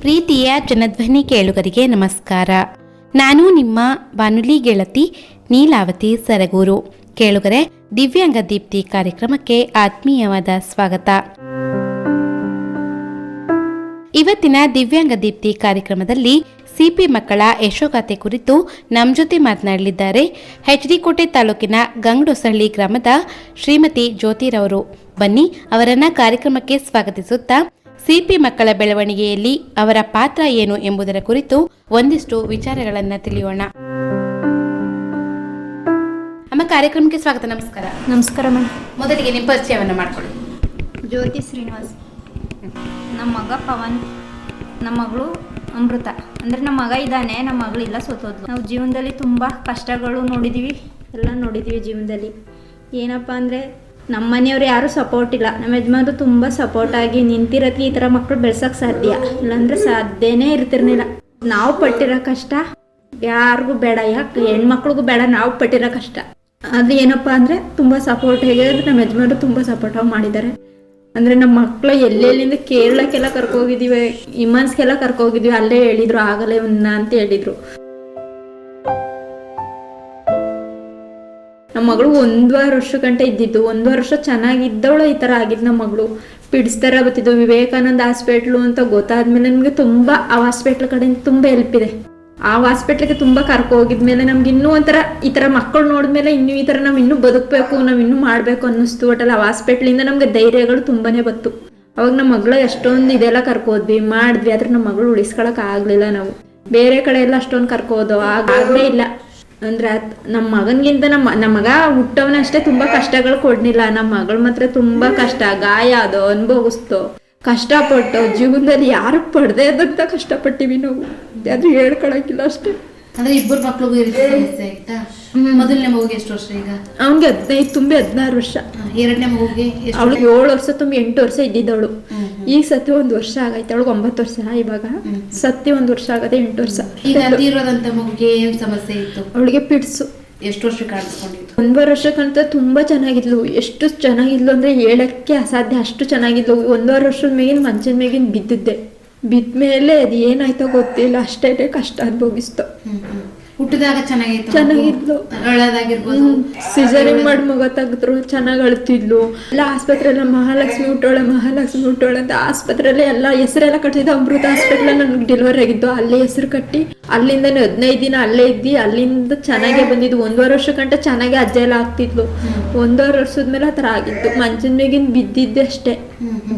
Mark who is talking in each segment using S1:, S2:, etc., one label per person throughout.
S1: ಪ್ರೀತಿಯ ಜನಧ್ವನಿ ಕೇಳುಗರಿಗೆ ನಮಸ್ಕಾರ. ನಾನು ನಿಮ್ಮ ಬಾನುಲಿ ಗೆಳತಿ ನೀಲಾವತಿ ಸರಗೂರು. ಕೇಳುಗರೆ, ದಿವ್ಯಾಂಗ ದೀಪ್ತಿ ಕಾರ್ಯಕ್ರಮಕ್ಕೆ ಆತ್ಮೀಯವಾದ ಸ್ವಾಗತ. ಇವತ್ತಿನ ದಿವ್ಯಾಂಗ ದೀಪ್ತಿ ಕಾರ್ಯಕ್ರಮದಲ್ಲಿ ಸಿಪಿ ಮಕ್ಕಳ ಯಶೋಗಾಥೆ ಕುರಿತು ನಮ್ಮ ಜೊತೆ ಮಾತನಾಡಲಿದ್ದಾರೆ ಎಚ್ ಡಿ ಕೋಟೆ ತಾಲೂಕಿನ ಗಂಗಡೊಸಹಳ್ಳಿ ಗ್ರಾಮದ ಶ್ರೀಮತಿ ಜ್ಯೋತಿರವರು. ಬನ್ನಿ ಅವರನ್ನ ಕಾರ್ಯಕ್ರಮಕ್ಕೆ ಸ್ವಾಗತಿಸುತ್ತಾ ಸಿಪಿ ಮಕ್ಕಳ ಬೆಳವಣಿಗೆಯಲ್ಲಿ ಅವರ ಪಾತ್ರ ಏನು ಎಂಬುದರ ಕುರಿತು ಒಂದಿಷ್ಟು ವಿಚಾರಗಳನ್ನು ತಿಳಿಯೋಣ. ನಮ್ಮ ಕಾರ್ಯಕ್ರಮಕ್ಕೆ ಸ್ವಾಗತ ನಮಸ್ಕಾರ.
S2: ನಮಸ್ಕಾರ ಮೇಡಮ್.
S1: ಮೊದಲಿಗೆ ನಿಮ್ಮ ಪರಿಚಯವನ್ನು ಮಾಡ್ಕೊಳ್ಳಿ.
S2: ಜ್ಯೋತಿ ಶ್ರೀನಿವಾಸ್. ನಮ್ಮ ಮಗ ಪವನ್ ನಮ್ಮ ಮಗಳು ಅಮೃತ. ಅಂದರೆ ನಮ್ಮ ಮಗ ಇದ್ದಾನೆ ನಮ್ಮ ಮಗಳಿಲ್ಲ ಸೋತೋದ್ಲು ನಾವು ಜೀವನದಲ್ಲಿ ತುಂಬ ಕಷ್ಟಗಳು ನೋಡಿದ್ದೀವಿ ಎಲ್ಲ ನೋಡಿದ್ದೀವಿ ಜೀವನದಲ್ಲಿ. ಏನಪ್ಪ ಅಂದರೆ ನಮ್ಮ ಮನೆಯವ್ರು ಯಾರು ಸಪೋರ್ಟ್ ಇಲ್ಲ. ನಮ್ಮ ಯಜಮಾನ್ರು ತುಂಬ ಸಪೋರ್ಟ್ ಆಗಿ ನಿಂತಿರತ್ತಿ ಈ ತರ ಮಕ್ಕಳು ಬೆಳ್ಸೋಕ್ಕೆ ಸಾಧ್ಯ. ಇಲ್ಲಾಂದ್ರೆ ಸಾಧ್ಯನೇ ಇರ್ತಿರ್ಲಿಲ್ಲ. ನಾವು ಪಟ್ಟಿರೋ ಕಷ್ಟ ಯಾರಿಗೂ ಬೇಡ. ಯಾಕೆ ಹೆಣ್ಮಕ್ಳಿಗೂ ಬೇಡ, ನಾವು ಪಟ್ಟಿರೋ ಕಷ್ಟ. ಅದು ಏನಪ್ಪ ಅಂದ್ರೆ ತುಂಬಾ ಸಪೋರ್ಟ್ ಹೇಗೆ ನಮ್ಮ ಯಜಮಾನ್ರು ತುಂಬಾ ಸಪೋರ್ಟ್ ಮಾಡಿದ್ದಾರೆ. ಅಂದ್ರೆ ನಮ್ಮ ಮಕ್ಕಳು ಎಲ್ಲೆಲ್ಲಿಂದ ಕೇರಳಕ್ಕೆಲ್ಲ ಕರ್ಕೋಗಿದ್ದೀವಿ ಇಮಾನ್ಸ್ಗೆಲ್ಲ ಕರ್ಕೋಗಿದ್ವಿ, ಅಲ್ಲೇ ಹೇಳಿದ್ರು, ಆಗಲೇ ಅಂತ ಹೇಳಿದ್ರು. ನಮ್ಮ ಮಗಳು ಒಂದೂವರೆ ವರ್ಷ ಗಂಟೆ ಇದ್ದಿದ್ದು ಒಂದೂವರೆ ವರ್ಷ ಚೆನ್ನಾಗಿದ್ದವಳು ಈ ತರ ಆಗಿದ್ ನಮ್ಮ ಮಗಳು. ಪಿಡಿಸ್ತಾರ ಬತ್ತಿದ್ದು ವಿವೇಕಾನಂದ ಹಾಸ್ಪಿಟ್ಲು ಅಂತ ಗೊತ್ತಾದ್ಮೇಲೆ ನಮಗೆ ತುಂಬಾ, ಆ ಹಾಸ್ಪಿಟ್ಲ್ ಕಡೆಯಿಂದ ತುಂಬಾ ಹೆಲ್ಪ್ ಇದೆ. ಆ ಹಾಸ್ಪಿಟ್ಲಿಗೆ ತುಂಬಾ ಕರ್ಕೊ ಹೋಗಿದ್ಮೇಲೆ ನಮ್ಗೆ ಇನ್ನೂ ಒಂಥರ ಈ ಥರ ಮಕ್ಕಳು ನೋಡಿದ್ಮೇಲೆ ಇನ್ನೂ ಈ ತರ ನಾವು ಇನ್ನೂ ಬದುಕ್ಬೇಕು, ನಾವು ಇನ್ನೂ ಮಾಡಬೇಕು ಅನ್ನಿಸ್ತು. ಒಟ್ಟಲ್ಲಿ ಆ ಹಾಸ್ಪಿಟ್ಲಿಂದ ನಮಗೆ ಧೈರ್ಯಗಳು ತುಂಬಾನೇ ಬತ್ತು ಅವಾಗ ನಮ್ಮ ಮಗಳು ಎಷ್ಟೊಂದು ಇದೆಲ್ಲ ಕರ್ಕೋದ್ವಿ ಮಾಡಿದ್ವಿ. ಆದ್ರೆ ನಮ್ಮ ಮಗಳು ಉಳಿಸ್ಕೊಳಕ್ ಆಗ್ಲಿಲ್ಲ ನಾವು. ಬೇರೆ ಕಡೆ ಎಲ್ಲ ಅಷ್ಟೊಂದು ಕರ್ಕೋದು ಆಗಲೇ ಇಲ್ಲ. ಅಂದ್ರೆ ಅದ್- ನಮ್ಮ ಮಗನ್ಗಿಂತ ನಮ್ಮ ನಮ್ಮ ಮಗ ಹುಟ್ಟವನಷ್ಟೇ ತುಂಬಾ ಕಷ್ಟಗಳು ಕೊಡ್ಲಿಲ್ಲ ನಮ್ಮ ಮಗಳು ಮಾತ್ರ ತುಂಬಾ ಕಷ್ಟ ಗಾಯ ಅದು ಅನುಭವಿಸ್ತು. ಕಷ್ಟಪಟ್ಟು ಜೀವನದಲ್ಲಿ ಯಾರು ಪಡ್ದೆ ಅದಕ್ಕ ಕಷ್ಟ ಪಟ್ಟಿವಿ ನಾವು. ಅದು ಹೇಳ್ಕೊಳಕಿಲ್ಲ ಅಷ್ಟೇ.
S1: ಅಂದ್ರೆ ಇಬ್ಬರು ಮಕ್ಳಿಗೂ ಈ ರೀತಿ ಸಮಸ್ಯೆ ಆಯ್ತಾ? ಮೊದಲನೇ ಮಗುಗೆ ಎಷ್ಟು ವರ್ಷ ಈಗ?
S2: ಅವ್ನಿಗೆ ಹದಿನೈದು ತುಂಬಿ ಹದಿನಾರು ವರ್ಷ.
S1: ಎರಡನೇ ಮಗುಗೆ
S2: ಅವಳು ಏಳು ವರ್ಷ ತುಂಬಿ ಎಂಟು ವರ್ಷ ಇದ್ದಿದ್ದವಳು. ಈಗ ಸತಿ ಒಂದು ವರ್ಷ ಆಗೈತೆ ಅವಳಿಗೆ ಒಂಬತ್ತು ವರ್ಷ ಇವಾಗ. ಸತಿ ಒಂದು ವರ್ಷ ಆಗದೆ ಎಂಟು ವರ್ಷ.
S1: ಈಗ ಮಗುಗೆ ಏನ್ ಸಮಸ್ಯೆ ಇತ್ತು?
S2: ಅವಳಿಗೆ ಪಿಡ್ಸು.
S1: ಎಷ್ಟು ವರ್ಷ ಕಾಣಿಸ್ಕೊಂಡಿತ್ತು?
S2: ಒಂದೂವರೆ ವರ್ಷಕ್ಕಂತ ತುಂಬಾ ಚೆನ್ನಾಗಿದ್ಲು. ಎಷ್ಟು ಚೆನ್ನಾಗಿದ್ಲು ಅಂದ್ರೆ ಹೇಳಕ್ಕೆ ಅಸಾಧ್ಯ ಅಷ್ಟು ಚೆನ್ನಾಗಿದ್ಲು. ಒಂದೂವರೆ ವರ್ಷದ ಮೇಗಿನ ಮಂಚದ ಮೇಗಿನ ಬಿದ್ದಿದ್ದೆ. ಬಿದ್ದ ಮೇಲೆ ಅದು ಏನಾಯ್ತೋ ಗೊತ್ತಿಲ್ಲ ಅಷ್ಟೇ ಕಷ್ಟ ಅನುಭವಿಸ್ತು.
S1: ಹುಟ್ಟಿದಾಗ ಚೆನ್ನಾಗಿತ್ತು.
S2: ಚೆನ್ನಾಗಿದ್ಲು.
S1: ಅಳೋದಾಗಿರ್ಬೋದು
S2: ಸಿಸರಿಂಗ್ ಮಾಡಿ ಮಗ ತೆಗೆದ್ರು ಚೆನ್ನಾಗಿ ಅಳ್ತಿದ್ಲು. ಎಲ್ಲ ಆಸ್ಪತ್ರೆಲ್ಲ ಮಹಾಲಕ್ಷ್ಮಿ ಹುಟ್ಟೋಳೆ ಮಹಾಲಕ್ಷ್ಮಿ ಹುಟ್ಟೋಳೆ ಅಂತ ಆಸ್ಪತ್ರೆಲ್ಲ ಎಲ್ಲ ಹೆಸರೆಲ್ಲ ಕಟ್ಟಿದ್ದು ಅಮೃತ ಹಾಸ್ಪಿಟ್ಲ್ ನನಗೆ ಡೆಲಿವರಿ ಆಗಿದ್ದು ಅಲ್ಲೇ ಹೆಸರು ಕಟ್ಟಿ ಅಲ್ಲಿಂದ ಹದಿನೈದು ದಿನ ಅಲ್ಲೇ ಇದ್ದಿ ಅಲ್ಲಿಂದ ಚೆನ್ನಾಗೆ ಬಂದಿದ್ದು. ಒಂದೂವರೆ ವರ್ಷ ಗಂಟೆ ಚೆನ್ನಾಗಿ ಅಜ್ಜ ಎಲ್ಲ ಆಗ್ತಿದ್ಲು ಒಂದೂವರೆ ವರ್ಷದ ಮೇಲೆ ಆ ಥರ ಆಗಿತ್ತು. ಮಂಚದ ಮೇಗಿನ ಬಿದ್ದಿದ್ದೆ ಅಷ್ಟೇ.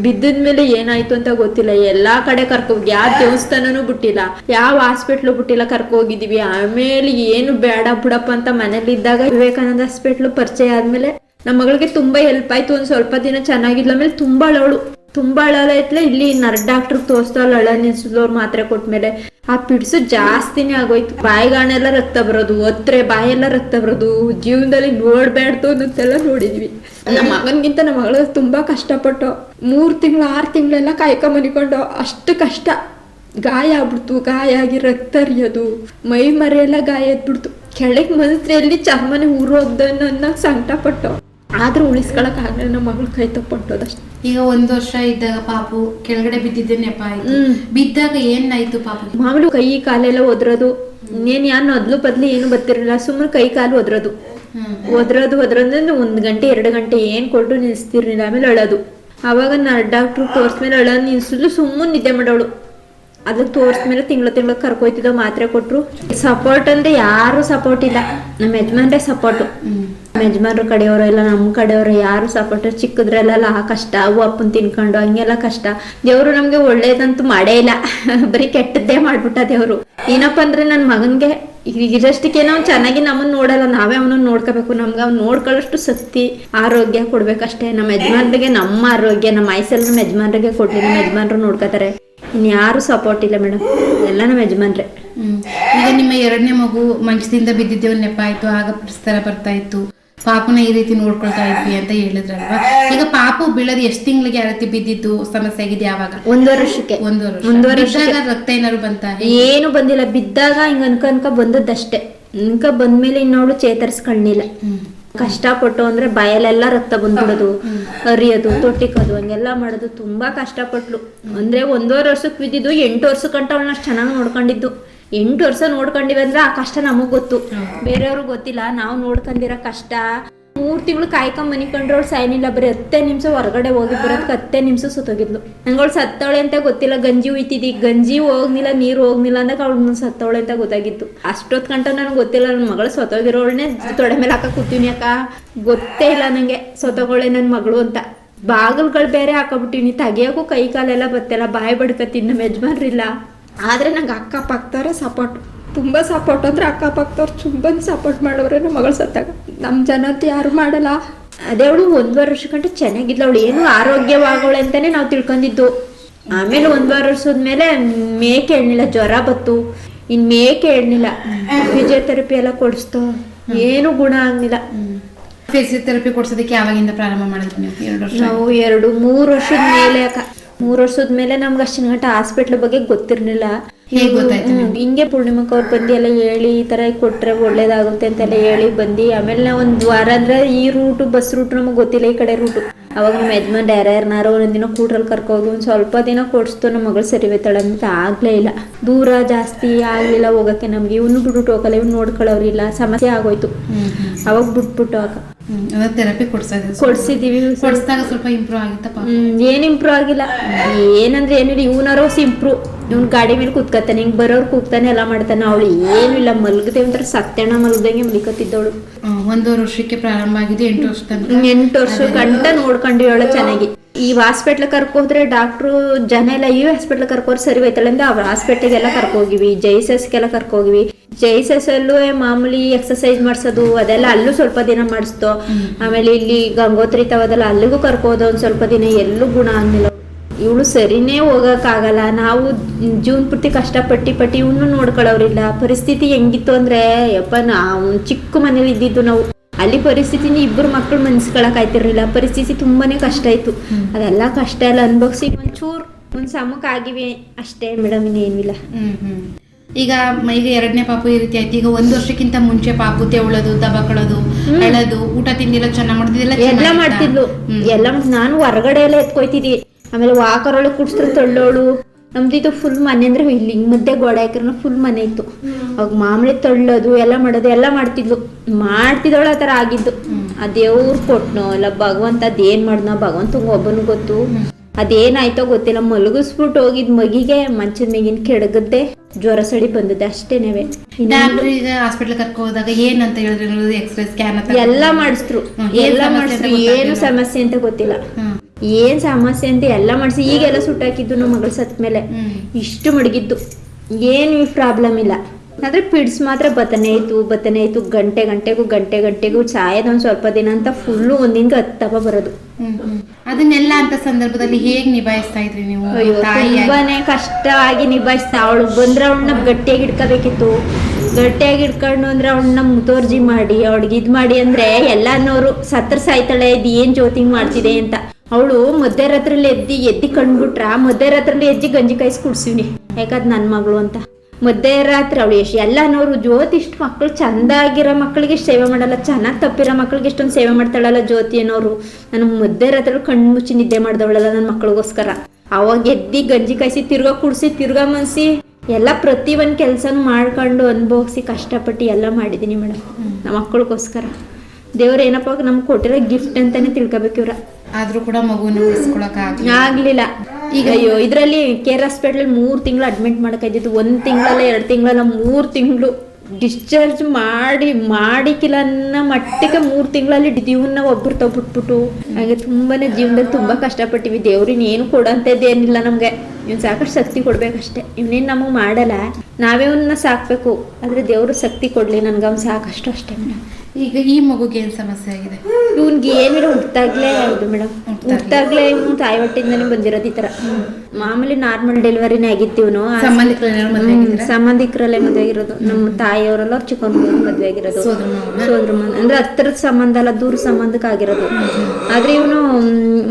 S2: ಬಿದ್ದಿದ ಮೇಲೆ ಏನಾಯ್ತು ಅಂತ ಗೊತ್ತಿಲ್ಲ. ಎಲ್ಲಾ ಕಡೆ ಕರ್ಕೊ ಯಾವ ದೇವಸ್ಥಾನನು ಬಿಟ್ಟಿಲ್ಲ. ಯಾವ ಹಾಸ್ಪಿಟ್ಲ್ ಬಿಟ್ಟಿಲ್ಲ ಕರ್ಕೊ ಹೋಗಿದೀವಿ ಆಮೇಲೆ ಏನು ಬೇಡ ಬಿಡಪ್ಪ ಅಂತ ಮನೇಲಿ ಇದ್ದಾಗ ವಿವೇಕಾನಂದ ಹಾಸ್ಪಿಟ್ಲ್ ಪರಿಚಯ ಆದ್ಮೇಲೆ ನಮ್ಮ ಮಗಳಿಗೆ ತುಂಬಾ ಹೆಲ್ಪ್ ಆಯ್ತು. ಒಂದ್ ಸ್ವಲ್ಪ ದಿನ ಚೆನ್ನಾಗಿದ್ಲ. ಆಮೇಲೆ ತುಂಬಾ ಅಳವಳು. ತುಂಬಾ ಅಳಲೈತ್ಲೆ ಇಲ್ಲಿ ನರ್ ಡಾಕ್ಟರ್ ತೋರಿಸ್ತಾವಲ್ಲ ಅಳ ನಿಲ್ಸಿದವ್ರು ಮಾತ್ರೆ ಕೊಟ್ಮೇಲೆ. ಆ ಪಿಡ್ಸು ಜಾಸ್ತಿನೇ ಆಗೋಯ್ತು. ಬಾಯಿಗಾಣೆಲ್ಲ ರಕ್ತ ಬರೋದು, ಒತ್ರೆ ಬಾಯೆಲ್ಲ ರಕ್ತ ಬರೋದು. ಜೀವನದಲ್ಲಿ ನೋಡ್ಬೇಡ್ದು ಅನ್ನೋದೆಲ್ಲ ನೋಡಿದ್ವಿ. ನಮ್ಮ ಮಗನ್ಗಿಂತ ನಮ್ಮ ಮಗಳ ತುಂಬಾ ಕಷ್ಟಪಟ್ಟು, ಮೂರ್ ತಿಂಗಳು, ಆರು ತಿಂಗಳೆಲ್ಲ ಕಾಯ್ಕ ಮನಿಕೊಂಡು, ಅಷ್ಟು ಕಷ್ಟ. ಗಾಯ ಆಗ್ಬಿಡ್ತು, ಗಾಯ ಆಗಿ ರಕ್ತ ಹರಿಯೋದು. ಮೈ ಮರೆಯೆಲ್ಲ ಗಾಯ ಎದ್ಬಿಡ್ತು. ಕೆಳಗೆ ಮನಸ್ಸು ಎಲ್ಲಿ ಚರ್ಮನೆ ಊರೋಗ್ದನ್ನ ಅನ್ನೋ ಸಂಕಟ ಪಟ್ಟು. ಆದ್ರೂ ಉಳಿಸ್ಕೊಳಕ್ ಆಗಲ್ಲ ನಮ್ಮ ಮಗಳು ಕೈ ತಪ್ಪಟ್ಟೋದಷ್ಟೇ
S1: ಈಗ ಒಂದ್ ವರ್ಷ ಇದ್ದಾಗ ಪಾಪು ಕೆಳಗಡೆ ಬಿದ್ದಿದ್ದೆ ನೆಪ ಆಯ್ತು.
S2: ಹ್ಮ್.
S1: ಬಿದ್ದಾಗ ಏನಾಯ್ತು ಪಾಪು?
S2: ಮಾಮೂಲು ಕೈ ಕಾಲೆಲ್ಲ ಒದ್ರದು. ಇನ್ನೇನ್ ಯಾನ್ ಅದ್ಲು ಬದ್ಲು ಏನು ಬರ್ತಿರಲಿಲ್ಲ ಸುಮ್ಮನೆ ಕೈ ಕಾಲು ಒದ್ರದು. ಒದ್ರದು ಒದ್ರೋದು ಒಂದ್ ಗಂಟೆ ಎರಡು ಗಂಟೆ ಏನ್ ಕೊಟ್ಟು ನಿಲ್ಸ್ತಿರ್ಲಿಲ್ಲ ಆಮೇಲೆ ಅಳೋದು. ಅವಾಗ ನಾ ಡಾಕ್ಟ್ರು ತೋರ್ಸ್ಮೇಲೆ ಅಳೋದು ನಿಲ್ಸಿದ್ಲು ಸುಮ್ಮನೆ ನಿದ್ದೆ ಮಾಡೋಳು. ಅದಕ್ಕೆ ತೋರಿಸ್ಮೇಲೆ ತಿಂಗಳು ತಿಂಗಳು ಕರ್ಕೊಯ್ತಿದ್ದೋ ಮಾತ್ರೆ ಕೊಟ್ರು. ಸಪೋರ್ಟ್ ಅಂದ್ರೆ ಯಾರು ಸಪೋರ್ಟ್ ಇಲ್ಲ. ನಮ್ಮ ಯಜಮಾನ್ರೆ ಸಪೋರ್ಟ್ ನಮ್ಮ ಯಜಮಾನ್ರ ಕಡೆಯವರು ಇಲ್ಲ ನಮ್ಮ ಕಡೆಯವರು ಯಾರು ಸಪೋರ್ಟ್ ಚಿಕ್ಕದ್ರಲ್ಲೆಲ್ಲ ಕಷ್ಟ. ಅವು ಅಪ್ಪನ್ ತಿನ್ಕೊಂಡು, ಹಂಗೆಲ್ಲ ಕಷ್ಟ. ದೇವ್ರು ನಮ್ಗೆ ಒಳ್ಳೇದಂತೂ ಮಾಡೇ ಇಲ್ಲ. ಬರೀ ಕೆಟ್ಟದ್ದೇ ಮಾಡ್ಬಿಟ್ಟ ದೇವ್ರು. ಏನಪ್ಪ ಅಂದ್ರೆ ನನ್ನ ಮಗನ್ಗೆ ಇರಷ್ಟಕ್ಕೇನೋ ಅವ್ನು ಚೆನ್ನಾಗಿ ನಮ್ಮನ್ನ ನೋಡಲ್ಲ. ನಾವೇ ಅವನನ್ನ ನೋಡ್ಕೋಬೇಕು. ನಮ್ಗೆ ಅವ್ನು ನೋಡ್ಕೊಳ್ಳೋಷ್ಟು ಶಕ್ತಿ, ಆರೋಗ್ಯ ಕೊಡ್ಬೇಕಷ್ಟೇ. ನಮ್ಮ ಯಜಮಾನ್ರಿಗೆ ನಮ್ಮ ಆರೋಗ್ಯ, ನಮ್ಮ ಆಯ್ಸಲ್ಲಿ ನಮ್ಮ ಯಜಮಾನ್ರಿಗೆ ಕೊಡ್ಲಿ. ನಮ್ಮ ಯಜಮಾನ್ರು ನೋಡ್ಕೋತಾರೆ. ಇನ್ಯಾರು ಸಪೋರ್ಟ್ ಇಲ್ಲ ಮೇಡಮ್ ಎಲ್ಲ ನಮ್ಮ ಯಜಮಾನ್ರೆ.
S1: ಹ್ಮ್. ಈಗ ನಿಮ್ಮ ಎರಡನೇ ಮಗು ಮಂಚದಿಂದ ಬಿದ್ದಿದ್ದೇವ್ ನೆಪ ಆಯ್ತು ಆಗ ಪರಿಸ್ತಾರ ಬರ್ತಾ ಇತ್ತು. ಪಾಪನ ಈ ರೀತಿ ನೋಡ್ಕೊಳ್ತಾ ಇದ್ವಿ ಅಂತ ಹೇಳಿದ್ರಲ್ವಾ? ಈಗ ಪಾಪು ಬೀಳೋದು ಎಷ್ಟು ತಿಂಗಳಿಗೆ ಯಾವ ರೀತಿ ಬಿದ್ದಿದ್ದು ಸಮಸ್ಯೆ ಆಗಿದೆ ಯಾವಾಗ?
S2: ಒಂದೂವರೆ ವರ್ಷಕ್ಕೆ.
S1: ಒಂದೂವರೆ ವರ್ಷ.
S2: ಒಂದೂವರೆ ವರ್ಷಕ್ಕೆ.
S1: ಬಿದ್ದಾಗ ರಕ್ತ ಏನಾದ್ರು ಬಂತ?
S2: ಏನು ಬಂದಿಲ್ಲ. ಬಿದ್ದಾಗ ಹಿಂಗ ಅನ್ಕ ಅನ್ಕ ಬಂದದ್ದಷ್ಟೇ. ಅನ್ಕ ಬಂದ್ಮೇಲೆ ಇನ್ನೋಳು ಚೇತರಿಸ್ಕೊಳ್ಳಿಲ್ಲ ಕಷ್ಟಪಟ್ಟು ಅಂದ್ರೆ ಬಯಲೆಲ್ಲ ರಕ್ತ ಬಂದ್ಬಿಡೋದು ಅರಿಯೋದು ತೊಟ್ಟಿಕೋದು ಹಂಗೆಲ್ಲ ಮಾಡೋದು ತುಂಬಾ ಕಷ್ಟಪಟ್ಲು. ಅಂದ್ರೆ ಒಂದೂವರೆ ವರ್ಷಕ್ಕೆ ಬಿದ್ದಿದ್ದು ಎಂಟು ವರ್ಷ ಗಂಟ ಅವಳನ್ನ ಅಷ್ಟು ಚೆನ್ನಾಗಿ ನೋಡ್ಕೊಂಡಿದ್ದು. ಎಂಟು ವರ್ಷ ನೋಡ್ಕೊಂಡಿವಿ ಅಂದ್ರೆ ಆ ಕಷ್ಟ ನಮಗ್ ಗೊತ್ತು. ಬೇರೆಯವ್ರಿಗೆ ಗೊತ್ತಿಲ್ಲ ನಾವು ನೋಡ್ಕೊಂಡಿರೋ ಕಷ್ಟ. ಮೂರ್ ತಿಂಗಳು ಕಾಯ್ಕೊಂಡ್ ಮನಿಕೊಂಡ್ರವಳು ಇಲ್ಲ, ಬರೀ ಹತ್ತೇ ನಿಮಿಷ ಹೊರಗಡೆ ಹೋಗಿ ಬರೋದಕ್ಕೆ ಹತ್ತೇ ನಿಮಿಷ ಸುತ್ತೋಗಿದ್ಲು. ನಂಗವಳು ಸತ್ತವಳೆ ಅಂತ ಗೊತ್ತಿಲ್ಲ, ಗಂಜಿ ಉಯ್ತಿದ್ದಿ. ಗಂಜಿ ಹೋಗ್ನಿಲ್ಲ, ನೀರು ಹೋಗ್ನಿಲ್ಲ ಅಂದಾಗ ಅವಳು ಸತ್ತವಳೆ ಅಂತ ಗೊತ್ತಾಗಿತ್ತು. ಅಷ್ಟೊತ್ತು ಗಂಟ ನನಗೆ ಗೊತ್ತಿಲ್ಲ ನನ್ನ ಮಗಳು ಸತ್ತೋಗಿರೋಳನೆ ತೊಡೆ ಮೇಲೆ ಹಾಕ ಕೂತೀನಿ ಅಕ್ಕ. ಗೊತ್ತೇ ಇಲ್ಲ ನಂಗೆ ಸತ್ತೋಗೋಳೆ ನನ್ನ ಮಗಳು ಅಂತ. ಬಾಗಿಲ್ಗಳು ಬೇರೆ ಹಾಕೊಬಿಟ್ಟಿನಿ ತೆಗಿಯೋಕ್ಕೂ ಕೈ ಕಾಲೆಲ್ಲ ಬತ್ತಿಲ್ಲ, ಬಾಯಿ ಬಡ್ಕತ್ತೀನಿ ನಮ್ಮ ಯಜಮಾನ್ರಿಲ್ಲ. ಆದ್ರೆ ನಂಗೆ ಅಕ್ಕ ಪಕ್ಕದವ್ರೆ ಸಪೋರ್ಟ್.
S3: ತುಂಬ ಸಪೋರ್ಟ್ ಅಂದ್ರೆ ಅಕ್ಕಪಕ್ಕದವ್ರು ತುಂಬ ಸಪೋರ್ಟ್ ಮಾಡೋರೆ ನಮ್ಮ ಮಗಳು ಸತ್ತಾಗ. ನಮ್ಮ ಜನತೆ ಅಂತ ಯಾರು ಮಾಡಲ್ಲ.
S2: ಅದೇ ಅವಳು ಒಂದ್ವರೆ ವರ್ಷ ಗಂಟೆ ಚೆನ್ನಾಗಿದ್ಲು. ಅವಳು ಏನು ಆರೋಗ್ಯವಾಗವಳೆ ಅಂತಾನೆ ನಾವು ತಿಳ್ಕೊಂಡಿದ್ದು. ಆಮೇಲೆ ಒಂದುವರೆ ವರ್ಷದ ಮೇಲೆ ಮೇಕೆ ಹೇಳಿಲ್ಲ ಜ್ವರ ಬತ್ತು ಇನ್ ಮೇಕೆ ಹೇಳಿಲ್ಲ ಫಿಸಿಯೋಥೆರಪಿ ಎಲ್ಲ ಕೊಡಿಸ್ತು. ಏನು ಗುಣ ಆಗ್ಲಿಲ್ಲ.
S1: ಫಿಸಿಯೋಥೆರಪಿ ಕೊಡ್ಸೋದಕ್ಕೆ ಯಾವಾಗಿಂದ ಪ್ರಾರಂಭ ಮಾಡಿದ್ರಿ ನೀವು? ಎರಡು ವರ್ಷ
S2: ನಾವು ಎರಡು ಮೂರು ವರ್ಷದ ಮೇಲೆ ಅಕ್ಕ. ಮೂರು ವರ್ಷದ ಮೇಲೆ ನಮ್ಗೆ ಅಷ್ಟಿನ ಗಂಟೆ ಹಾಸ್ಪಿಟ್ಲ್ ಬಗ್ಗೆ ಗೊತ್ತಿರ್ಲಿಲ್ಲ.
S1: ಹೇಗ್ ಗೊತ್ತಾಯ್ತು
S2: ಹ್ಮ್, ಹಿಂಗೆ ಪೂರ್ಣಿಮಕ್ಕ ಅವ್ರು ಬಂದು ಎಲ್ಲ ಹೇಳಿ ಈ ತರ ಕೊಟ್ರೆ ಒಳ್ಳೇದಾಗುತ್ತೆ ಅಂತೆಲ್ಲ ಹೇಳಿ ಬಂದು ಆಮೇಲೆ ನಾವು ಒಂದ್ ವಾರ ಅಂದ್ರೆ ಈ ರೂಟ್ ಬಸ್ ರೂಟ್ ನಮಗೆ ಗೊತ್ತಿಲ್ಲ ಈ ಕಡೆ ರೂಟ್ ಅವಾಗ ನಮ್ಮ ಯಜಮಾನ್ ಯಾರ್ಯಾರನಾರೋ ಒಂದಿನ ಕೂಟ್ರಲ್ಲಿ ಕರ್ಕೋದು ಒಂದು ಸ್ವಲ್ಪ ದಿನ ಕೊಡಿಸ್ತು ನಮ್ಮ ಮಗಳು ಸರಿ ಅಂತ ಆಗ್ಲೇ ಇಲ್ಲ. ದೂರ ಜಾಸ್ತಿ ಆಗ್ಲಿಲ್ಲ ಹೋಗಕ್ಕೆ ನಮ್ಗೆ. ಇವ್ನು ಬಿಟ್ಬಿಟ್ಟು ಹೋಗಲ್ಲ ಇವ್ನು ನೋಡ್ಕೊಳ್ಳೋರಿಲ್ಲ ಸಮಸ್ಯೆ ಆಗೋಯ್ತು. ಅವಾಗ ಬಿಟ್ಬಿಟ್ಟು ಅಕ್ಕ
S1: ಥೆರಪಿ ಕೊಡ್ಸೋದು
S2: ಕೊಡ್ಸಿದೀವಿ
S1: ಕೊಡಿಸಿದಾಗ ಸ್ವಲ್ಪ ಇಂಪ್ರೂವ್ ಆಗಿತ್ತಪ್ಪ.
S2: ಏನ್ ಇಂಪ್ರೂವ್ ಆಗಿಲ್ಲ. ಏನಂದ್ರೆ ಏನಿಲ್ಲ ಇವನರೋಸ್ ಇಂಪ್ರೂವ್ ಇವ್ನ ಗಾಡಿ ಮೇಲೆ ಕೂತ್ಕತ್ತಾನೆ ಹಿಂಗ್ ಬರೋರ್ ಕೂಗ್ತಾನೆ ಎಲ್ಲ ಮಾಡ್ತಾನೆ. ಅವಳು ಏನು ಇಲ್ಲ ಮಲಗದೆ ಒಂಥರ ಸತ್ಯಣ್ಣ ಮಲ್ಗದಂಗೆ ಮಲಿಕತ್ತಿದ್ದವಳು.
S1: ಒಂದೂವರೆ ವರ್ಷಕ್ಕೆ ಪ್ರಾರಂಭ ಆಗಿದೆ ಎಂಟು ವರ್ಷ ತನಕ.
S2: ಎಂಟು ವರ್ಷ ಗಂಟ ನೋಡ್ಕೊಂಡಿವಳ ಚೆನ್ನಾಗಿ. ಈ ಹಾಸ್ಪಿಟ್ಲ್ ಕರ್ಕೋದ್ರೆ ಡಾಕ್ಟ್ರು ಜನ ಎಲ್ಲ ಈ ಹಾಸ್ಪಿಟ್ಲ್ ಕರ್ಕೋರ್ ಸರಿ ಹೋಯ್ತಾಳೆ ಅಂದ್ರೆ ಅವ್ರ ಹಾಸ್ಪಿಟ್ಲಿಗೆಲ್ಲ ಕರ್ಕೋಗಿವಿ ಜೈಸಸ್ಗೆಲ್ಲ ಕರ್ಕೋಗಿವಿ. ಜೈಸಸ್ ಅಲ್ಲೂ ಮಾಮೂಲಿ ಎಕ್ಸರ್ಸೈಸ್ ಮಾಡಿಸೋದು, ಅದೆಲ್ಲ ಅಲ್ಲೂ ಸ್ವಲ್ಪ ದಿನ ಮಾಡಿಸ್ತು. ಆಮೇಲೆ ಇಲ್ಲಿ ಗಂಗೋತ್ರಿ ತವದಲ್ಲ ಅಲ್ಲಿಗೂ ಕರ್ಕೋದು ಒಂದ್ ಸ್ವಲ್ಪ ದಿನ, ಎಲ್ಲೂ ಗುಣ ಆಗಿಲ್ಲ ಇವಳು ಸರಿನೇ ಹೋಗಕ್ಕಾಗಲ್ಲ ನಾವು ಜೂನ್ ಪೂರ್ತಿ ಕಷ್ಟಪಟ್ಟು ಪಟ್ಟಿ ಇವನು ನೋಡ್ಕೊಳ್ಳೋರಿಲ್ಲ. ಪರಿಸ್ಥಿತಿ ಹೆಂಗಿತ್ತು ಅಂದ್ರೆ, ಯಪ್ಪ ನಾವು ಚಿಕ್ಕ ಮನೇಲಿ ಇದ್ದಿದ್ದು ನಾವು. ಅಲ್ಲಿ ಪರಿಸ್ಥಿತಿನ ಇಬ್ಬರು ಮಕ್ಕಳು ಮನ್ಸ್ಕೊಳಕ್ ಆಯ್ತಿರ್ಲಿಲ್ಲ. ಪರಿಸ್ಥಿತಿ ತುಂಬಾನೇ ಕಷ್ಟ ಇತ್ತು ಅದೆಲ್ಲ ಕಷ್ಟ ಎಲ್ಲ ಅನ್ಭವಿಸಿ ಒಂಚೂರು ಒಂದ್ ಸಮಕ್ ಆಗಿವೆ ಅಷ್ಟೇ ಮೇಡಮ್ ಇನ್ನೇನಿಲ್ಲ.
S1: ಈಗ ಈಗ ಎರಡನೇ ಪಾಪು ಈ ರೀತಿ ಆಯ್ತು. ಈಗ ಒಂದ್ ವರ್ಷಕ್ಕಿಂತ ಮುಂಚೆ ಪಾಪು ತೆವಳೋದು ದಬಕಳದು ಅಳದು ಊಟ ತಿಂಡಿಲ್ಲ ಚೆನ್ನಾಗಿ ಮಾಡೋದಿಲ್ಲ
S2: ಎಲ್ಲ ಮಾಡ್ತಿದ್ಲು. ಎಲ್ಲ ನಾನು ಹೊರಗಡೆ ಎಲ್ಲ ಎತ್ಕೊಯ್ತಿದ್ವಿ ಆಮೇಲೆ ವಾಕರೊಳಗೆ ಕುಡ್ಸಿದ್ರು ತಳ್ಳೋಳು. ನಮ್ದು ಇದು ಫುಲ್ ಮನೆ ಅಂದ್ರೆ ಇಲ್ಲಿ ಹಿಂಗ್ ಮಧ್ಯೆ ಗೋಡೆ ಹಾಕಿರೋ ಫುಲ್ ಮನೆ ಇತ್ತು. ಅವಾಗ ಮಾಮೂಲಿ ತಳ್ಳೋದು, ಎಲ್ಲ ಮಾಡೋದು, ಎಲ್ಲ ಮಾಡ್ತಿದ್ಲು. ಮಾಡ್ತಿದ್ದವಳ ಆ ಥರ ಆಗಿದ್ದು. ಆ ದೇವ್ರು ಕೊಟ್ನೋ, ಇಲ್ಲ ಭಗವಂತ ಅದೇನ್ ಮಾಡ್ನೋ ಭಗವಂತ ಒಬ್ಬನು ಗೊತ್ತು. ಅದೇನಾಯ್ತೋ ಗೊತ್ತಿಲ್ಲ ಮಲಗಿಸ್ಬಿಟ್ಟು ಹೋಗಿದ್ ಮಗಿಗೆ ಮಂಚದ ಮೇಗಿನ ಕೆಡಗದ್ದೆ ಜ್ವರ ಸಡಿ ಬಂದದ್ದೆ
S1: ಅಷ್ಟೇನೆ ಹಾಸ್ಪಿಟಲ್ ಕರ್ಕೊ ಹೋದಾಗ ಏನ್ ಅಂತ ಹೇಳಿದ್ರು ಎಕ್ಸ್ರೇ ಸ್ಕ್ಯಾನ್
S2: ಎಲ್ಲ ಮಾಡಿಸ್ರು. ಎಲ್ಲ ಮಾಡಿಸ್ರು. ಏನು ಸಮಸ್ಯೆ ಅಂತ ಗೊತ್ತಿಲ್ಲ. ಏನ್ ಸಮಸ್ಯೆ ಅಂತ ಎಲ್ಲ ಮಾಡಿಸಿ ಈಗೆಲ್ಲ ಸುಟ್ಟಾಕಿದ್ದು ನಮ್ಮ ಮಗಳು ಸತ್ ಮೇಲೆ. ಇಷ್ಟು ಮಡಗಿದ್ದು. ಏನು ಪ್ರಾಬ್ಲಮ್ ಇಲ್ಲ. ಆದ್ರೆ ಪಿಡ್ಸ್ ಮಾತ್ರ ಬತನೆ ಆಯ್ತು ಬತನೆ ಆಯ್ತು ಗಂಟೆ ಗಂಟೆಗೂ ಗಂಟೆ ಗಂಟೆಗೂ ಚಾಯದ ಒಂದ್ ಸ್ವಲ್ಪ ದಿನ ಅಂತ ಫುಲ್ಲು ಒಂದಿಂದ ಹತ್ತಪ ಬರೋದು.
S1: ಅದನ್ನೆಲ್ಲ ಅಂತ ಸಂದರ್ಭದಲ್ಲಿ ಹೇಗೆ ನಿಭಾಯಿಸ್ತಾ ಇದ್ರಿ ನೀವು?
S2: ತುಂಬಾನೇ ಕಷ್ಟ ಕಷ್ಟವಾಗಿ ನಿಭಾಯಿಸ್ತಾ ಅವಳು. ಬಂದ್ರೆ ಅವಳನ್ನ ಗಟ್ಟಿಯಾಗಿ ಇಟ್ಕೋಬೇಕಿತ್ತು ಗಟ್ಟಿಯಾಗಿ ಇಟ್ಕೊಂಡು ಅಂದ್ರೆ ಅವಳನ್ನ ಮುತೋರ್ಜಿ ಮಾಡಿ ಅವಳಿಗೆ ಇದ್ ಮಾಡಿ ಅಂದ್ರೆ ಎಲ್ಲಾನೋರು ಸತ್ರ ಸಾಯ್ತಾಳೆ ಇದು ಏನ್ ಜ್ಯೋತಿಂಗ್ ಮಾಡ್ತಿದೆ ಅಂತ. ಅವಳು ಮಧ್ಯರಾತ್ರಿಲಿ ಎದ್ದಿ ಎದ್ದಿ ಕಂಡ್ಬಿಟ್ರ ಮಧ್ಯರಾತ್ರಿಲಿ ಎದ್ದಿ ಗಂಜಿ ಕಾಯಿಸಿ ಕುಡ್ಸಿವ್ನಿ. ಯಾಕಂದ್ ನನ್ ಮಗಳು ಅಂತ. ಮಧ್ಯರಾತ್ರಿ ಅವಳು ಎಷ್ಟು ಎಲ್ಲಾನೋರು ಜ್ಯೋತಿ ಇಷ್ಟು ಮಕ್ಕಳು ಚಂದಾಗಿರೋ ಮಕ್ಕಳಿಗೆ ಸೇವೆ ಮಾಡಲ್ಲ ಚೆನ್ನಾಗಿ ತಪ್ಪಿರೋ ಮಕ್ಕಳಿಗೆ ಇಷ್ಟೊಂದು ಸೇವೆ ಮಾಡ್ತಾಳಲ್ಲ ಜ್ಯೋತಿ ಅನ್ನೋರು. ನಾನು ಮಧ್ಯರಾತ್ರಿ ಕಣ್ಣು ಮುಚ್ಚಿ ನಿದ್ದೆ ಮಾಡ್ದವಳಲ್ಲ ನನ್ನ ಮಕ್ಕಳಿಗೋಸ್ಕರ ಅವಾಗ ಎದ್ದಿ ಗಂಜಿ ಕಾಯಿಸಿ ತಿರ್ಗಾ ಕುಡಿಸಿ ತಿರ್ಗ ಮನ್ಸಿ ಎಲ್ಲ ಪ್ರತಿ ಒಂದು ಕೆಲಸನೂ ಮಾಡ್ಕೊಂಡು ಅನುಭವಿಸಿ ಕಷ್ಟಪಟ್ಟು ಎಲ್ಲ ಮಾಡಿದ್ದೀನಿ ಮೇಡಮ್ ನಮ್ಮ ಮಕ್ಕಳಿಗೋಸ್ಕರ ದೇವ್ರು ಏನಪ್ಪ ನಮ್ಗೆ ಕೊಟ್ಟಿರೋ ಗಿಫ್ಟ್ ಅಂತಾನೆ ತಿಳ್ಕೊಬೇಕು ಇವ್ರ.
S1: ಆದ್ರೂ ಕೂಡ ಮಗುನ ಉಳಿಸ್ಕೊಳಕ್
S2: ಆಗ್ಲಿಲ್ಲ. ಈಗ ಅಯ್ಯೋ. ಇದರಲ್ಲಿ ಕೇರ್ ಹಾಸ್ಪಿಟಲ್ ಮೂರು ತಿಂಗಳು ಅಡ್ಮಿಟ್ ಮಾಡಕ್ಕಾಯ್ತಿತ್ತು ಒಂದು ತಿಂಗಳಲ್ಲ ಎರಡು ತಿಂಗಳಲ್ಲ ಮೂರು ತಿಂಗಳು ಡಿಸ್ಚಾರ್ಜ್ ಮಾಡಿ ಮಾಡಿಕಿಲ್ಲ ಅನ್ನೋ ಮಟ್ಟಿಗೆ ಮೂರು ತಿಂಗಳಲ್ಲಿ ಜೀವನ ಒಬ್ರು ತಗೊಬಿಟ್ಬಿಟ್ಟು ಹಾಗೆ ತುಂಬಾನೇ ಜೀವನದಲ್ಲಿ ತುಂಬಾ ಕಷ್ಟಪಟ್ಟಿವಿ. ದೇವ್ರಿನ ಏನು ಕೊಡೋಂಥದ್ದೇನಿಲ್ಲ ನಮ್ಗೆ. ಇವ್ನು ಸಾಕಷ್ಟು ಶಕ್ತಿ ಕೊಡ್ಬೇಕಷ್ಟೇ. ಇವನೇನು ನಮಗೆ ಮಾಡಲ್ಲ. ನಾವೇ ಅವನ್ನ ಸಾಕ್ಬೇಕು. ಆದ್ರೆ ದೇವ್ರ ಶಕ್ತಿ ಕೊಡ್ಲಿ ನನ್ಗೆ ಅವ್ನು ಸಾಕಷ್ಟು ಅಷ್ಟೇ.
S1: ಈಗ ಈ ಮಗುಗೆ ಏನ್ ಸಮಸ್ಯೆ ಆಗಿದೆ?
S2: ಇವ್ನಿಗೆ ಏನಿಲ್ಲ ಹುಟ್ಟಾಗ್ಲೇ ಹೌದು ಮೇಡಮ್. ಹುಟ್ಟಾಗ್ಲೇ ಇವ್ನು ತಾಯಿ ಹೊಟ್ಟಿಂದನೇ ಬಂದಿರೋದು ಈ ತರ. ಮಾಮೂಲಿ ನಾರ್ಮಲ್ ಡೆಲಿವರಿನೇ ಆಗಿತ್ತು ಇವನು? ಸಂಬಂಧಿಕರಲ್ಲೇ ಮದುವೆ ಆಗಿರೋದು. ನಮ್ಮ ತಾಯಿಯವರೆಲ್ಲ ಅವ್ರ ಚಿಕ್ಕ ಮದುವೆ ಆಗಿರೋದು.
S1: ಸೋದ್ರ?
S2: ಅಂದ್ರೆ ಹತ್ತಿರದ ಸಂಬಂಧ ಅಲ್ಲ ದೂರ ಸಂಬಂಧಕ್ಕೆ ಆಗಿರೋದು. ಆದ್ರೆ ಇವನು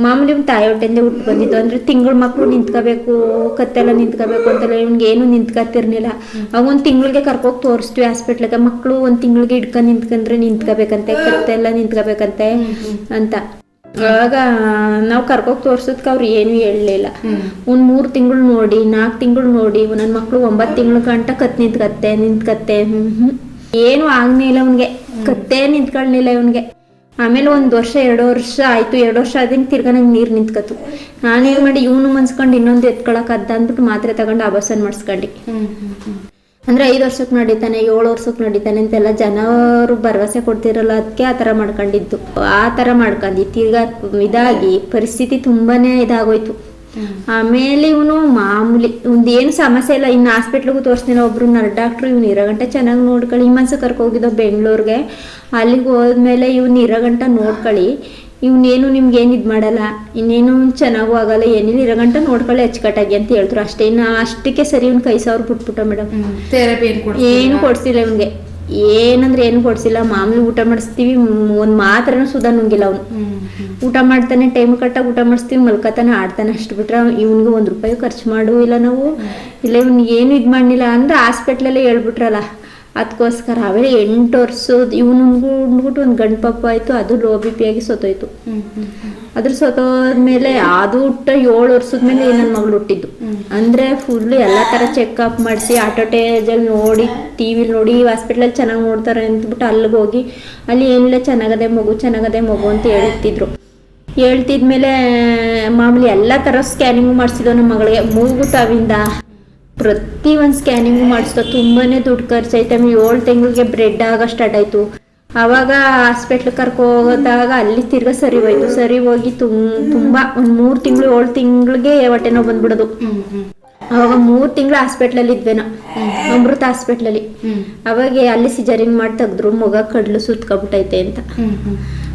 S2: ಮಾಮೂಲಿ ಇವ್ನ ತಾಯಿ ಹೊಟ್ಟೆಯಿಂದ ಹುಟ್ಟು ಬಂದಿತ್ತು ಅಂದ್ರೆ ತಿಂಗಳ ಮಕ್ಕಳು ನಿಂತ್ಕೋಬೇಕು ಕತ್ತೆಲ್ಲ ನಿಂತ್ಕೋಬೇಕು ಅಂತೆಲ್ಲ ಇವ್ನಿಗೆ ಏನು ನಿಂತ್ಕತ್ತಿರ್ಲಿಲ್ಲ. ಅವಾಗ ಒಂದ್ ತಿಂಗಳಿಗೆ ಕರ್ಕೋಗಿ ತೋರಿಸ್ತೀವಿ ಹಾಸ್ಪಿಟ್ಲಿಗೆ ಮಕ್ಕಳು ಒಂದ್ ತಿಂಗಳಿಗೆ ಹಿಡ್ಕೊಂಡ್ ನಿಂತ್ಕೊಂಡ್ರೆ ನಿಂತ್ಕೋಬೇಕಂತೆ ಕತ್ತೆಲ್ಲ ನಿಂತ್ಕೋಬೇಕಂತೆ. ಅಂತ. ಆಗ ನಾವು ಕರ್ಕೋಗಿ ತೋರ್ಸೋದಕ್ಕೆ ಅವ್ರು ಏನು ಹೇಳಲಿಲ್ಲ. ಒಂದ್ ಮೂರ್ ತಿಂಗಳು ನೋಡಿ ನಾಲ್ಕು ತಿಂಗಳು ನೋಡಿ ನನ್ನ ಮಕ್ಳು ಒಂಬತ್ತು ತಿಂಗಳು ಗಂಟ ಕತ್ ನಿಂತ್ಕತ್ತೆ ನಿಂತ್ಕತ್ತೆ ಹ್ಮ್ ಹ್ಮ್ ಏನು ಆಗ್ನಿಲ್ಲ ಅವನ್ಗೆ. ಕತ್ತೆ ನಿಂತ್ಕೊಳ್ಲಿಲ್ಲ ಇವನ್ಗೆ. ಆಮೇಲೆ ಒಂದ್ ವರ್ಷ ಎರಡು ವರ್ಷ ಆಯ್ತು. ಎರಡು ವರ್ಷ ಆದಿಂದ ತಿರ್ಗಾ ನಂಗೆ ನೀರ್ ನಿಂತ್ಕತ್ತು. ನಾನೇನ್ ಮಾಡಿ ಇವನು ಮನ್ಸ್ಕೊಂಡು ಇನ್ನೊಂದು ಎತ್ಕೊಳಕ್ ಅದ್ದ ಅಂದ್ಬಿಟ್ಟು ಮಾತ್ರೆ ತಗೊಂಡು ಆಭಾಸನ್ ಮಾಡಿಸ್ಕೊಂಡಿ. ಅಂದ್ರೆ ಐದು ವರ್ಷಕ್ಕೆ ನಡೀತಾನೆ, ಏಳು ವರ್ಷಕ್ಕೆ ನಡೀತಾನೆ ಅಂತೆಲ್ಲ ಜನರು ಭರವಸೆ ಕೊಡ್ತಿರಲ್ಲ ಅದಕ್ಕೆ ಆ ಥರ ಮಾಡ್ಕೊಂಡಿದ್ದು. ಆ ಥರ ಮಾಡ್ಕೊಂಡು, ತಿರ್ಗಾ ಇದಾಗಿ ಪರಿಸ್ಥಿತಿ ತುಂಬಾನೇ ಇದಾಗೋಯ್ತು. ಆಮೇಲೆ ಇವನು ಮಾಮೂಲಿ ಏನು ಸಮಸ್ಯೆ ಇಲ್ಲ, ಇನ್ನು ಹಾಸ್ಪಿಟ್ಲಿಗೂ ತೋರಿಸ್ತೀನ ಒಬ್ರು ನರ್ ಡಾಕ್ಟ್ರು, ಇವ್ನು ಇರೋ ಗಂಟೆ ಚೆನ್ನಾಗಿ ನೋಡ್ಕೊಳ್ಳಿ ಈ ಮನ್ಸು ಬೆಂಗಳೂರಿಗೆ, ಅಲ್ಲಿಗೆ ಹೋದ್ಮೇಲೆ ಇವ್ನು ಇರೋ ಗಂಟ ನೋಡ್ಕೊಳ್ಳಿ ಇವ್ನೇನು ನಿಮ್ಗೆ ಏನು ಇದು ಮಾಡಲ್ಲ? ಇನ್ನೇನು ಚೆನ್ನಾಗೂ ಆಗಲ್ಲ ಏನಿಲ್ಲ ಇರೋ ಗಂಟ ನೋಡ್ಕೊಳ್ಳಿ ಅಚ್ಚುಕಟ್ಟಾಗಿ ಅಂತ ಹೇಳಿದ್ರು ಅಷ್ಟೇ. ಇನ್ನು ಅಷ್ಟಕ್ಕೆ ಸರಿ ಇವ್ನ ಕೈ ಸಾವಿರ ಬಿಟ್ಬಿಟ್ಟ ಮೇಡಮ್?
S1: ಏನು
S2: ಕೊಡ್ಸಿಲ್ಲ ಇವ್ನಿಗೆ. ಏನಂದ್ರೆ ಏನು ಕೊಡ್ಸಿಲ್ಲ ಮಾಮೂಲಿ ಊಟ ಮಾಡಿಸ್ತೀವಿ ಒಂದ್ ಮಾತ್ರನೂ ಸುಧಾ ನುಂಗಿಲ್ಲ ಅವನು. ಊಟ ಮಾಡ್ತಾನೆ ಟೈಮ್ ಕಟ್ಟಾಗಿ ಊಟ ಮಾಡಿಸ್ತೀವಿ ಮಲ್ಕತಾನೆ ಆಡ್ತಾನೆ ಅಷ್ಟು ಬಿಟ್ರೆ ಇವ್ನಿಗೆ ಒಂದ್ ರೂಪಾಯಿ ಖರ್ಚು ಮಾಡು ಇಲ್ಲ ನಾವು ಇಲ್ಲ ಇವ್ನು ಏನು ಇದು ಮಾಡಿಲ್ಲ ಅಂದ್ರೆ ಹಾಸ್ಪಿಟ್ಲಲ್ಲೇ ಹೇಳ್ಬಿಟ್ರಲ್ಲ. ಅದಕ್ಕೋಸ್ಕರ ಆಮೇಲೆ ಎಂಟು ವರ್ಷದ ಇವನಿಗೂ ಉಂಡ್ಬಿಟ್ಟು ಒಂದು ಗಂಡು ಪಾಪ ಆಯಿತು ಅದು ಲೋ ಬಿ ಪಿ ಆಗಿ
S1: ಹ್ಮ್.
S2: ಅದ್ರ ಸತ್ತೋದ್ಮೇಲೆ ಅದು ಹುಟ್ಟ ಏಳು ವರ್ಷದ ಮೇಲೆ ನನ್ನ ಮಗಳು ಹುಟ್ಟಿದ್ದು. ಅಂದ್ರೆ ಫುಲ್ ಎಲ್ಲ ತರ ಚೆಕಪ್ ಮಾಡಿಸಿ ಆಟೋಟೇಜಲ್ಲಿ ನೋಡಿ ಟಿ ವಿಲಿ ನೋಡಿ ಹಾಸ್ಪಿಟ್ಲಲ್ಲಿ ಚೆನ್ನಾಗಿ ನೋಡ್ತಾರೆ ಅಂತಬಿಟ್ಟು ಅಲ್ಲಿಗೆ ಹೋಗಿ ಅಲ್ಲಿ ಏನಿಲ್ಲ ಚೆನ್ನಾಗದೆ ಮಗು ಚೆನ್ನಾಗದೆ ಮಗು ಅಂತ ಹೇಳ್ತಿದ್ರು. ಹೇಳ್ತಿದ್ಮೇಲೆ ಮಾಮೂಲಿ ಎಲ್ಲ ಥರ ಸ್ಕ್ಯಾನಿಂಗ್ ಮಾಡಿಸಿದ್ವು ನಮ್ಮ ಮಗಳಿಗೆ ಮೂಗುತಾವಿಂದ ಪ್ರತಿ ಒಂದು ಸ್ಕ್ಯಾನಿಂಗು ಮಾಡಿಸ್ದ ತುಂಬಾನೇ ದುಡ್ಡು ಖರ್ಚಾಯ್ತು ಆಮೇಲೆ ಏಳು ತಿಂಗಳಿಗೆ ಬ್ರೆಡ್ ಆಗ ಸ್ಟಾರ್ಟ್ ಆಯ್ತು. ಆವಾಗ ಹಾಸ್ಪಿಟ್ಲ್ ಕರ್ಕೊ ಹೋದಾಗ ಅಲ್ಲಿ ತಿರ್ಗಾ ಸರಿ ಹೋಯ್ತು. ಸರಿ ಹೋಗಿ ತುಂ, ತುಂಬಾ ಒಂದ್ ಮೂರ್ ತಿಂಗಳು, ಏಳು ತಿಂಗಳಿಗೆ ಹೊಟ್ಟೆ ನೋವು ಬಂದ್ಬಿಡೋದು. ಅವಾಗ ಮೂರು ತಿಂಗಳು ಹಾಸ್ಪಿಟ್ಲಲ್ಲಿ ಇದ್ವೇನೋ. ಅಮೃತ ಹಾಸ್ಪಿಟ್ಲಲ್ಲಿ. ಅವಾಗ ಅಲ್ಲಿ ಸಿಜರಿನ್ ಮಾಡಿ ತೆಗ್ದ್ರು. ಮಗ, ಕಡ್ಲು ಸುತ್ಕೊಬಿಟ್ಟೈತೆ ಅಂತ.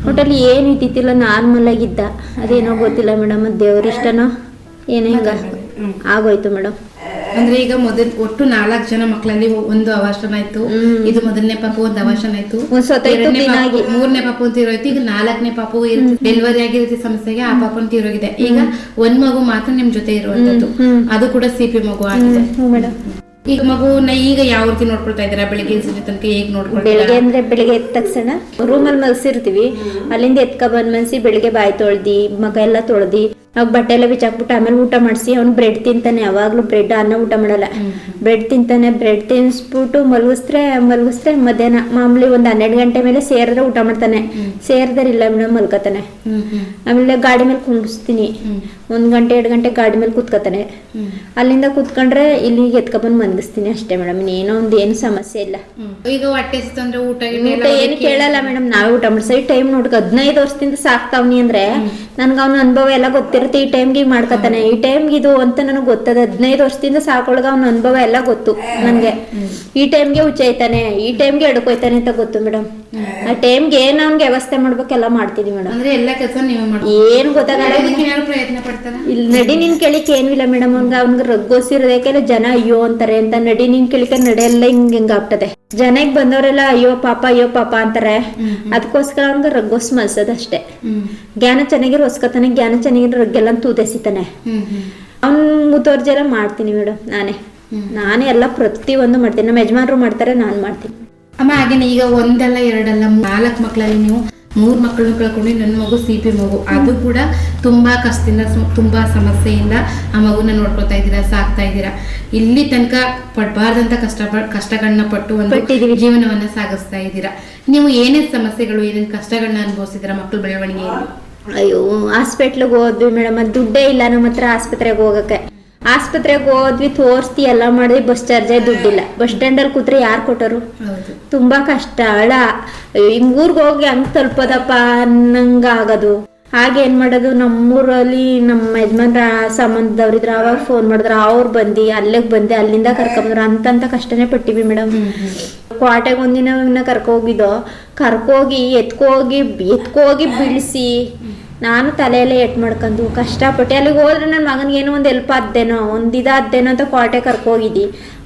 S2: ಒಟ್ಟಲ್ಲಿ ಏನು ಇದ್ದಿತ್ತಿಲ್ಲ ನಾರ್ಮಲ್ ಆಗಿದ್ದ. ಅದೇನೋ ಗೊತ್ತಿಲ್ಲ ಮೇಡಮ್, ದೇವ್ರ ಇಷ್ಟನೋ? ಏನೋ ಹಿಂಗ. ಆಗೋಯ್ತು ಮೇಡಮ್
S1: ಅಂದ್ರೆ ಈಗ ಮೊದಲ್ ಒಟ್ಟು ನಾಲ್ಕು ಜನ ಮಕ್ಕಳಲ್ಲಿ ಒಂದು ಅವಾಶನ ಆಯ್ತು. ಇದು ಮೊದಲನೇ ಪಾಪು ಒಂದು ಅವಾಶನ ಆಯ್ತು. ಮೂರನೇ ಪಾಪು ಅಂತ ಇರೋಯ್ತು. ಈಗ ನಾಲ್ಕನೇ ಪಾಪು ಡೆಲಿವರಿ ಆಗಿರೋ ಸಮಸ್ಯೆಗೆ ಆ ಪಾಪು ಅಂತ ಇರೋಗಿದೆ. ಈಗ ಒಂದ್ ಮಗು ಮಾತ್ರ ನಿಮ್ ಜೊತೆ ಇರುವಂತದ್ದು. ಅದು ಕೂಡ ಸಿಪಿ ಮಗು ಆಗಿದೆ. ಈಗ ಮಗುನ ಈಗ ಯಾವ ರೀತಿ ನೋಡ್ಕೊಳ್ತಾ ಇದ್ದೀರಾ? ಬೆಳಿಗ್ಗೆ ಸಂಜೆ ತನಕ ಹೇಗೆ ನೋಡ್ಕೊಳ್ತಾರೆ?
S2: ಬೆಳಿಗ್ಗೆ ಅಂದ್ರೆ ಬೆಳಿಗ್ಗೆ ಎದ್ದ ತಕ್ಷಣ ರೂಮಲ್ಲಿ ಮಲಸಿರ್ತೀವಿ. ಅಲ್ಲಿಂದ ಎತ್ಕ ಬಂದ್ ಮನ್ಸಿ ಬೆಳಿಗ್ಗೆ ಬಾಯಿ ತೊಳ್ದಿ ಮಗ ಎಲ್ಲ ತೊಳ್ದಿ ಅವಾಗ ಬಟ್ಟೆ ಎಲ್ಲ ಬಿಚ್ಚಾಕ್ಬಿಟ್ಟು ಆಮೇಲೆ ಊಟ ಮಾಡಿಸಿ ಅವ್ನು ಬ್ರೆಡ್ ತಿಂತಾನೆ ಯಾವಾಗ್ಲೂ ಬ್ರೆಡ್ ಅನ್ನ ಊಟ ಮಾಡಲ್ಲ. ಬ್ರೆಡ್ ತಿಂತಾನೆ ಬ್ರೆಡ್ ತಿನ್ಸ್ಬಿಟ್ಟು ಮಲಗಿಸ್ರೆ ಮಲಗಿಸ್ರೆ ಮಧ್ಯಾಹ್ನ ಮಾಮೂಲಿ ಒಂದ್ ಹನ್ನೆರಡು ಗಂಟೆ ಮೇಲೆ ಸೇರಿದ್ರೆ ಊಟ ಮಾಡ್ತಾನೆ. ಸೇರಿದ್ರೆ ಇಲ್ಲ ಮೇಡಮ್ ಮಲ್ಕೋತಾನೆ. ಆಮೇಲೆ ಗಾಡಿ ಮೇಲೆ ಕುಂಡಿಸ್ತೀನಿ ಒಂದ್ ಗಂಟೆ ಎರಡು ಗಂಟೆ ಗಾಡಿ ಮೇಲೆ ಕೂತ್ಕೋತಾನೆ. ಅಲ್ಲಿಂದ ಕೂತ್ಕೊಂಡ್ರೆ ಇಲ್ಲಿಗೆ ಎತ್ಕೊಬಂದು ಮಲಗಿಸ್ತೀನಿ ಅಷ್ಟೇ ಮೇಡಮ್. ಇನ್ನೇನೋ ಒಂದು ಏನು ಸಮಸ್ಯೆ ಇಲ್ಲ.
S1: ಈಗ ಹೊಟ್ಟೆ ಊಟ
S2: ಏನು ಕೇಳಲ್ಲ ಮೇಡಮ್. ನಾವೇ ಊಟ ಮಾಡ್ಸೈ. ಟೈಮ್ ನೋಡ್ಕ. ಹದಿನೈದು ವರ್ಷದಿಂದ ಸಾಕ್ತಾವ್ನಿ ಅಂದ್ರೆ ನನ್ಗೆ ಅವ್ನ ಅನುಭವ ಎಲ್ಲ ಗೊತ್ತಿರುತ್ತೆ ಈ ಟೈಮ್ಗೆ ಮಾಡ್ಕೊತಾನೆ. ಈ ಟೈಮ್ಗೆ ಇದು ಅಂತ ನನಗೆ ಗೊತ್ತದ. ಹದಿನೈದು ವರ್ಷದಿಂದ ಸಾಕೊಳಗ ಅವ್ನ ಅನುಭವ ಎಲ್ಲ ಗೊತ್ತು ನನಗೆ. ಈ ಟೈಮ್ಗೆ ಹುಚ್ಚಾಯ್ತಾನೆ ಈ ಟೈಮ್ಗೆ ಎಡ್ಕೊಯ್ತಾನೆ ಅಂತ ಗೊತ್ತು ಮೇಡಮ್. ಆ ಟೈಮ್ಗೆ ಏನ್ ಅವ್ನ್ಗೆ ವ್ಯವಸ್ಥೆ ಮಾಡ್ಬೇಕೆಲ್ಲ ಮಾಡ್ತೀನಿ ಮೇಡಮ್.
S1: ಅಂದ್ರೆ ಎಲ್ಲ ಕೆಲಸ ನೀವೇ
S2: ಏನು ಗೊತ್ತಾಗಲ್ಲ.
S1: ಪ್ರಯತ್ನ
S2: ಇಲ್ಲಿ ನಡಿ ನಿನ್ ಕೇಳಿಕ್ ಏನಿಲ್ಲ ಇಲ್ಲ ಮೇಡಮ್. ಅವ್ನ್ಗ ಅವ್ನ್ಗ ರಗ್ಗೋಸಿರೋದಕ್ಕೆಲ್ಲ ಜನ ಅಯ್ಯೋ ಅಂತಾರೆ ಅಂತ ನಡಿ ನಿನ್ ಕೇಳಿಕ ನಡೆಯಲ್ಲ ಹಿಂಗ್ ಹಿಂಗ್ ಆಗ್ತದೆ. ಜನಕ್ ಬಂದವರೆಲ್ಲ ಅಯ್ಯೋ ಪಾಪ ಅಯ್ಯೋ ಪಾಪ ಅಂತಾರೆ. ಅದಕ್ಕೋಸ್ಕರ ಅವ್ನ್ಗ ರಗ್ಗೋಸ್ ಮಲ್ಸೋದಷ್ಟೇ ಜ್ಞಾನ ಚೆನ್ನಾಗಿರೋ ಹೊಸ್ಕೊತಾನೆ ಜ್ಞಾನ ಚೆನ್ನಾಗಿರೋ ರಗ್ಗೆಲ್ಲ ತೂದೆಸಿತಾನೆ ಅವ್ನ್ ಮುತುವರ್ಜಿ ಎಲ್ಲ ಮಾಡ್ತೀನಿ ಮೇಡಮ್ ನಾನೇ. ನಾನೇ ಎಲ್ಲ ಪ್ರತಿ ಒಂದು ಮಾಡ್ತೀನಿ. ನಮ್ಮ ಯಜಮಾನರು ಮಾಡ್ತಾರೆ ನಾನ್ ಮಾಡ್ತೀನಿ.
S1: ಅಮ್ಮ ಹಾಗೇನೆ ಈಗ ಒಂದಲ್ಲ ಎರಡಲ್ಲ ನಾಲ್ಕು ಮಕ್ಕಳಲ್ಲಿ ನೀವು ಮೂರ್ ಮಕ್ಕಳನ್ನ ಕಳ್ಕೊಂಡು ನನ್ನ ಮಗು ಸಿ ಪಿ ಮಗು. ಅದು ಕೂಡ ತುಂಬಾ ಕಷ್ಟದಿಂದ ಸು- ತುಂಬಾ ಸಮಸ್ಯೆಯಿಂದ ಆ ಮಗುನ ನೋಡ್ಕೊತಾ ಇದ್ದೀರಾ ಸಾಕ್ತಾ ಇದ್ದೀರಾ. ಇಲ್ಲಿ ತನಕ ಪಡ್ಬಾರ್ದಂತ ಕಷ್ಟ ಕಷ್ಟಗಳನ್ನ ಪಟ್ಟು ಒಂದು. ಜೀವನವನ್ನ ಸಾಗಿಸ್ತಾ ಇದ್ದೀರಾ. ನೀವು ಏನೇನ್ ಸಮಸ್ಯೆಗಳು ಏನೇನ್ ಕಷ್ಟಗಳನ್ನ ಅನುಭವಿಸಿದ್ದೀರಾ ಮಕ್ಕಳ ಬೆಳವಣಿಗೆಯಲ್ಲಿ?
S2: ಅಯ್ಯೋ ಹಾಸ್ಪಿಟ್ಲಿಗೆ ಹೋದ್ವಿ ಮೇಡಮ್ ಅದು ದುಡ್ಡೇ ಇಲ್ಲ ನಮ್ಮ ಹತ್ರ ಆಸ್ಪತ್ರೆಗೆ ಹೋಗಕ್ಕೆ. ಆಸ್ಪತ್ರೆಗೆ ಹೋದ್ವಿ ತೋರಿಸ್ತಿ ಎಲ್ಲ ಮಾಡಿದ್ವಿ ಬಸ್ ಚಾರ್ಜೇ ದುಡ್ಡಿಲ್ಲ. ಬಸ್ ಸ್ಟ್ಯಾಂಡಲ್ಲಿ ಕೂತ್ರೆ ಯಾರು ಕೊಟ್ಟರು? ತುಂಬಾ ಕಷ್ಟ. ಅಳ ಹಿಂಗ್ ಊರಿಗೆ ಹೋಗಿ ಹಂಗ್ ತಲುಪೋದಪ್ಪ ಅನ್ನಂಗ ಆಗೋದು. ಹಾಗೆ ಏನ್ ಮಾಡೋದು? ನಮ್ಮೂರಲ್ಲಿ ನಮ್ಮ ಯಜಮಾನ್ರ ಸಂಬಂಧದವ್ರಿದ್ರ ಅವಾಗ ಫೋನ್ ಮಾಡಿದ್ರ ಅವ್ರು ಬಂದು ಅಲ್ಲಿಗೆ ಬಂದೆ ಅಲ್ಲಿಂದ ಕರ್ಕೊಂಬಂದ್ರು. ಅಂತಂತ ಕಷ್ಟನೇ ಪಟ್ಟಿವಿ ಮೇಡಮ್ ಕ್ವಾಟೆಗೆ ಒಂದಿನ ಕರ್ಕೋಗಿದ್ದೋ ಕರ್ಕೋಗಿ ಎತ್ಕೋಗಿ ಎತ್ಕೋಗಿ ಬೀಳಿಸಿ. ನಾನು ತಲೆಯಲ್ಲೇ ಎಟ್ ಮಾಡ್ಕೊಂಡು ಕಷ್ಟಪಟ್ಟು ಅಲ್ಲಿಗೆ ಹೋದ್ರೆ ನನ್ನ ಮಗನಿಗೆ ಏನೋ ಒಂದು ಹೆಲ್ಪ್ ಆದ್ದೇನೋ ಒಂದು ಇದಾದ್ದೇನೋ ಅಂತ ಕೋಟೆ ಕರ್ಕೋಗಿದ್ದಿ.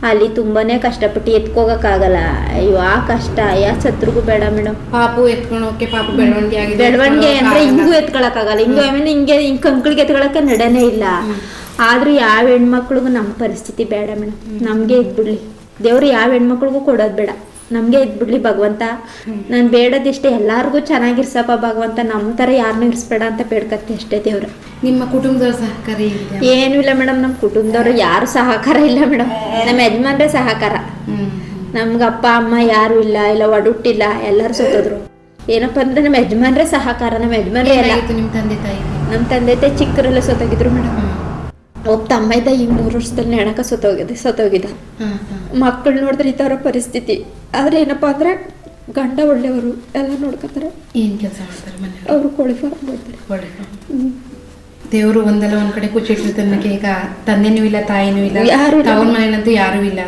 S2: ಅಲ್ಲಿ ತುಂಬಾನೇ ಕಷ್ಟಪಟ್ಟು ಎತ್ಕೋಗಕ್ಕಾಗಲ್ಲ. ಅಯ್ಯೋ ಆ ಕಷ್ಟ ಯಾ ಸತ್ರಿಗೂ ಬೇಡ ಮೇಡಮ್
S1: ಪಾಪು ಎತ್ಕೊಂಡು ಹೋಗಕ್ಕೆ ಪಾಪು ಬೆಳವಣಿಗೆ ಆಗಿದೆ.
S2: ಬೆಳವಣಿಗೆ ಅಂದ್ರೆ ಹಿಂಗೂ ಎತ್ಕೊಳಕ್ಕಾಗಲ್ಲ. ಹಿಂಗೂ ಆಮೇಲೆ ಹಿಂಗೆ ಹಿಂಗ್ ಕಂಕ್ಳಿಗೆ ಎತ್ಕೊಳಕ್ಕೆ ನಡನೇ ಇಲ್ಲ. ಆದ್ರೂ ಯಾವ ಹೆಣ್ಮಕ್ಳಿಗೂ ನಮ್ಮ ಪರಿಸ್ಥಿತಿ ಬೇಡ ಮೇಡಮ್ ನಮ್ಗೆ ಇದ್ಬಿಡ್ಲಿ ದೇವ್ರು ಯಾವ ಹೆಣ್ಮಕ್ಳಿಗೂ ಕೊಡೋದು ಬೇಡ. ನಮ್ಗೆ ಇದ್ಬಿಡ್ಲಿ ಭಗವಂತ. ನಾನು ಬೇಡದಿಷ್ಟೇ ಎಲ್ಲಾರ್ಗೂ ಚೆನ್ನಾಗಿರ್ಸಪ್ಪ ಭಗವಂತ. ನಮ್ಮ ತರ ಯಾರನ್ನೂ ಇರಿಸ್ಬೇಡ ಅಂತ ಬೇಡ್ಕತ್ತೆ ಅಷ್ಟೇ ದೇವ್ರ.
S1: ನಿಮ್ಮ ಕುಟುಂಬದವ್ರ ಸಹಕಾರ
S2: ಏನು ಇಲ್ಲ ಮೇಡಮ್ ನಮ್ಮ ಕುಟುಂಬದವ್ರು ಯಾರು ಸಹಕಾರ ಇಲ್ಲ ಮೇಡಮ್ ನಮ್ಮ ಯಜಮಾನ್ರೆ ಸಹಕಾರ. ನಮ್ಗ ಅಪ್ಪ ಅಮ್ಮ ಯಾರು ಇಲ್ಲ ಇಲ್ಲ ಒಡುಟ್ಟಿಲ್ಲ ಎಲ್ಲರೂ ಸುತ್ತಿದ್ರು. ಏನಪ್ಪ ಅಂದ್ರೆ ನಮ್ಮ ಯಜಮಾನ್ರೆ ಸಹಕಾರ ನಮ್ಮ ಯಜಮಾನ್ರೆ ಎಲ್ಲ.
S1: ನಿಮ್ಮ ತಂದೆ ತಾಯಿ?
S2: ನಮ್ಮ ತಂದೆ ತಾಯಿ ಚಿಕ್ಕರೆಲ್ಲ ಸೊತ್ತೋಗಿದ್ರು ಮೇಡಮ್ ಒಬ್ಬ ತಮ್ಮ ಇದ್ದ ಈ ಮೂರು ವರ್ಷದಲ್ಲಿ ನೆಣಕ ಸತ್ತೋಗಿದೆ
S1: ಹ್ಮ್
S2: ಮಕ್ಕಳು ನೋಡಿದ್ರೆ ಈ ಥರ ಪರಿಸ್ಥಿತಿ. ಆದ್ರೆ ಏನಪ್ಪ ಅಂದ್ರೆ ಗಂಡ ಒಳ್ಳೆಯವರು ಎಲ್ಲ ನೋಡ್ಕೊತಾರೆ.
S1: ಏನ್ ಕೆಲಸ ಮಾಡ್ತಾರೆ
S2: ಅವರು ಕೋಳಿ ಫಾರ್ಮ್ ಮಾಡ್ತಾರೆ
S1: ದೇವರು ಒಂದಲ್ಲ ಒಂದ್ ಕಡೆ ಕುಚ್ಚಿಟ್ಟಿರ್ತಾರೆ ನನಗೆ ಈಗ ತಂದೆನೂ ಇಲ್ಲ ತಾಯಿನೂ ಇಲ್ಲ
S2: ಯಾರು
S1: ಮನೆಯಂತೂ ಯಾರು ಇಲ್ಲ.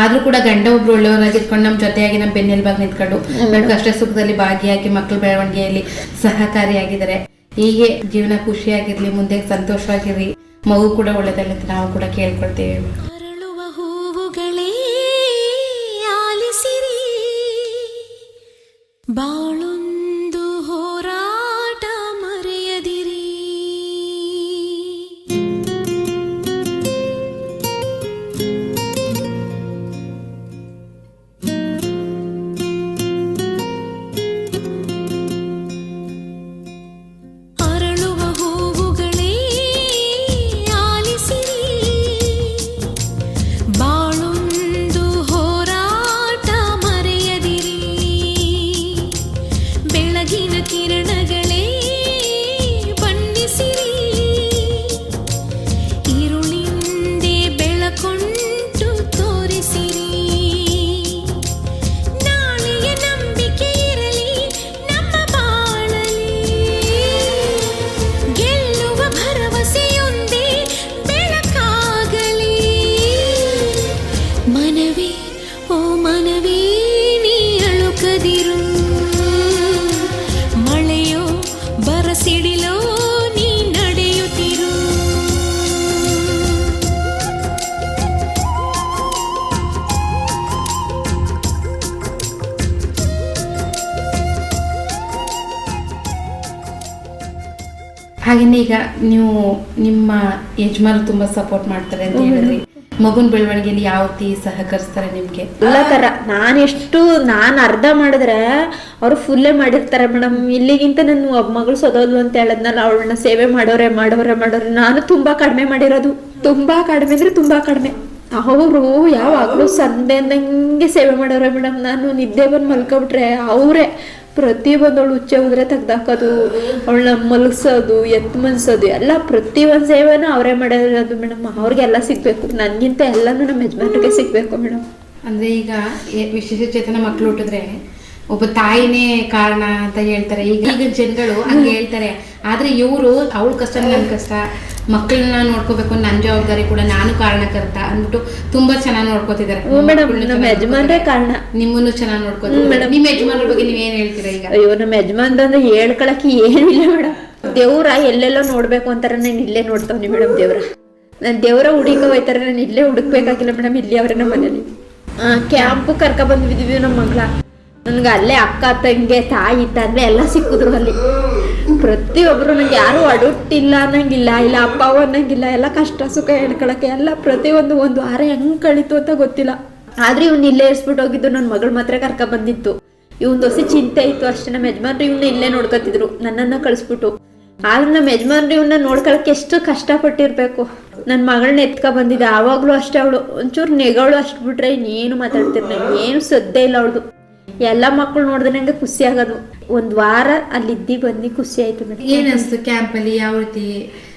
S1: ಆದ್ರೂ ಕೂಡ ಗಂಡ ಒಬ್ರು ಒಳ್ಳೆಯವರಾಗಿ ಇಟ್ಕೊಂಡು ನಮ್ಮ ಜೊತೆಯಾಗಿ ನಮ್ಮ ಬೆನ್ನೆಲುಬಾಗಿ ನಿಂತ್ಕೊಂಡು ನಮ್ಮ ಕಷ್ಟ ಸುಖದಲ್ಲಿ ಭಾಗಿಯಾಗಿ ಮಕ್ಕಳ ಬೆಳವಣಿಗೆಯಲ್ಲಿ ಸಹಕಾರಿಯಾಗಿದ್ದಾರೆ. ಹೀಗೆ ಜೀವನ ಖುಷಿಯಾಗಿರ್ಲಿ ಮುಂದೆ ಸಂತೋಷವಾಗಿರ್ಲಿ ಮಗು ಕೂಡ ಒಳ್ಳೇದಲ್ಲ ಅಂತ ನಾವು ಕೂಡ ಕೇಳ್ಕೊಳ್ತೇವೆ.
S4: ಬಾಳೊಂದು
S1: ಯಜಮಾನ ತುಂಬಾ ಸಪೋರ್ಟ್ ಮಾಡ್ತಾರೆ ಅಂತ ಹೇಳಿದ್ರಿ. ಮಗುನ್ ಬೆಳವಣಿಗೆಯಲ್ಲಿ ಯಾವ ರೀತಿ ಸಹಕರಿಸ್ತಾರೆ ನಿಮ್ಗೆ?
S2: ಎಲ್ಲ ತರ. ನಾನು ಎಷ್ಟು ನಾನು ಅರ್ಧ ಮಾಡಿದ್ರೆ ಅವ್ರು ಫುಲ್ಲೇ ಮಾಡಿರ್ತಾರೆ ಮೇಡಮ್. ಇಲ್ಲಿಗಿಂತ ನನ್ನ ಒಬ್ಬ ಮಗಳು ಸೋದೋದು ಅಂತ ಹೇಳದ್ನಲ್ಲ ಅವಳನ್ನ ಸೇವೆ ಮಾಡೋರೆ ಮಾಡೋರೆ ಮಾಡೋರೆ. ನಾನು ತುಂಬಾ ಕಡಿಮೆ ಮಾಡಿರೋದು. ತುಂಬಾ ಕಡಿಮೆ ಅಂದ್ರೆ ತುಂಬಾ ಕಡಿಮೆ. ಅವರು ಯಾವಾಗಲೂ ಸಂದೆ ಅಂದಂಗೆ ಸೇವೆ ಮಾಡೋರೆ ಮೇಡಮ್. ನಾನು ನಿದ್ದೆ ಬಂದು ಮಲ್ಕೊಬಿಟ್ರೆ ಅವರೇ. ಪ್ರತಿಯೊಂದು ಉಚ್ಚೆ ಹೋದ್ರೆ ತೆಗ್ದಾಕೋದು, ಅವಳನ್ನ ಮಲಗಿಸೋದು, ಎತ್ತು ಮನ್ಸೋದು, ಎಲ್ಲ ಪ್ರತಿಯೊಂದು ಸೇವೆನೂ ಅವರೇ ಮಾಡಿರೋದು ಮೇಡಮ್ ಅವ್ರಿಗೆಲ್ಲ ಸಿಗ್ಬೇಕು. ನನಗಿಂತ ಎಲ್ಲನೂ ನಮ್ಮ ಯಜಮಾನ್ರಿಗೆ ಸಿಗಬೇಕು ಮೇಡಮ್
S1: ಅಂದ್ರೆ ಈಗ ವಿಶೇಷ ಚೇತನ ಮಕ್ಳು ಹುಟ್ಟಿದ್ರೆ ಒಬ್ಬ ತಾಯಿನೇ ಕಾರಣ ಅಂತ ಹೇಳ್ತಾರೆ. ಈಗ ಈಗ ಜನಗಳು ಹಂಗೆ ಹೇಳ್ತಾರೆ. ಆದ್ರೆ ಇವರು ಅವಳ ಕಷ್ಟ ನನ್ನ ಕಷ್ಟ ಮಕ್ಕಳನ್ನ ನೋಡ್ಕೋಬೇಕು ನನ್ನ ಜವಾಬ್ದಾರಿ ಕೂಡ ನಾನು ಕಾರಣಕರ್ತ ಅಂದ್ಬಿಟ್ಟು ತುಂಬಾ ಚೆನ್ನಾಗಿ ನೋಡ್ಕೋತಿದ್ದಾರೆ.
S2: ನಮ್ಮ ಯಜಮಾನ್ರೇ ಕಾರಣ.
S1: ನಿಮ್ಮನ್ನು ಚೆನ್ನಾಗಿ ನೋಡ್ಕೋತಾರೆ ನಿಮ್ಮ ಯಜಮಾನ್ರ ಬಗ್ಗೆ ನೀವ್ ಏನ್ ಹೇಳ್ತೀರಾ ಈಗ?
S2: ಅಯ್ಯೋ ನಮ್ಮ ಯಜಮಾನ್ರ ಅಂದ್ರೆ ಹೇಳ್ಕೊಳಕ್ಕೆ ಏನಿಲ್ಲ ಮೇಡಮ್. ದೇವ್ರ ಎಲ್ಲೆಲ್ಲೋ ನೋಡ್ಬೇಕು ಅಂತಾರೆ ನಾನು ಇಲ್ಲೇ ನೋಡ್ತಾವ್ನಿ ಮೇಡಮ್ ದೇವ್ರ. ನಾನು ದೇವ್ರ ಹುಡುಕ ಹೋಯ್ತಾರೆ ನಾನು ಇಲ್ಲೇ ಹುಡುಕ್ಬೇಕಾಗಿಲ್ಲ ಮೇಡಮ್ ಇಲ್ಲಿ ಅವ್ರೆ ನಮ್ಮ ಮನೇಲಿ. ಕ್ಯಾಂಪು ಕರ್ಕ ಬಂದಿದ್ವಿ ನಮ್ಮ ಮಗಳ. ನನ್ಗೆ ಅಲ್ಲೇ ಅಕ್ಕ, ತಂಗೆ, ತಾಯಿ, ತಂದೆ ಎಲ್ಲ ಸಿಕ್ಕಿದ್ರು ಅಲ್ಲಿ. ಪ್ರತಿಯೊಬ್ರು ನಂಗೆ ಯಾರು ಅಡುಟ್ಟಿಲ್ಲ ಅನ್ನಂಗಿಲ್ಲ, ಇಲ್ಲ ಅಪ್ಪ ಅನ್ನಂಗಿಲ್ಲ, ಎಲ್ಲ ಕಷ್ಟ ಸುಖ ಹೇಳ್ಕೊಳಕ್ಕೆ ಎಲ್ಲ ಪ್ರತಿಯೊಂದು ಒಂದು ವಾರ ಹೆಂಗ್ ಕಳೀತು ಅಂತ ಗೊತ್ತಿಲ್ಲ. ಆದ್ರೆ ಇವ್ನ ಇಲ್ಲೇ ಇರ್ಸ್ಬಿಟ್ಟು ಹೋಗಿದ್ದು ನನ್ನ ಮಗಳ ಮಾತ್ರ ಕರ್ಕ ಬಂದಿತ್ತು ಇವ್ನ ದೋಸೆ ಚಿಂತೆ ಇತ್ತು ಅಷ್ಟೇ ನಮ್ಮ ಯಜಮಾನ್ರು ಇವ್ನ ಇಲ್ಲೇ ನೋಡ್ಕೊತಿದ್ರು ನನ್ನನ್ನ ಕಳಿಸ್ಬಿಟ್ಟು. ಆದ್ರೆ ನಮ್ಮ ಯಜಮಾನ್ರು ಇವನ್ನ ನೋಡ್ಕೊಳಕ್ಕೆ ಎಷ್ಟು ಕಷ್ಟಪಟ್ಟಿರ್ಬೇಕು. ನನ್ನ ಮಗಳನ್ನ ಎತ್ಕ ಬಂದಿದ್ದೆ ಆವಾಗ್ಲೂ ಅಷ್ಟೇ ಅವಳು. ಒಂಚೂರು ನೆಗಳು ಅಷ್ಟು ಬಿಟ್ರೆ ಇನ್ನೇನು ಮಾತಾಡ್ತಿರ್ಲಿಲ್ಲ, ಏನು ಸದ್ದೇ ಇಲ್ಲ ಅವಳದು. ಎಲ್ಲ ಮಕ್ಕಳು ನೋಡಿದ್ರೆ ನಂಗೆ ಖುಷಿ ಆಗೋದು. ಒಂದ್ ವಾರ ಅಲ್ಲಿ ಇದ್ದಿ ಬಂದು ಖುಷಿ ಆಯ್ತು
S1: ಏನಿಸ್ತು ಕ್ಯಾಂಪ್ ಅಲ್ಲಿ? ಯಾವ ರೀತಿ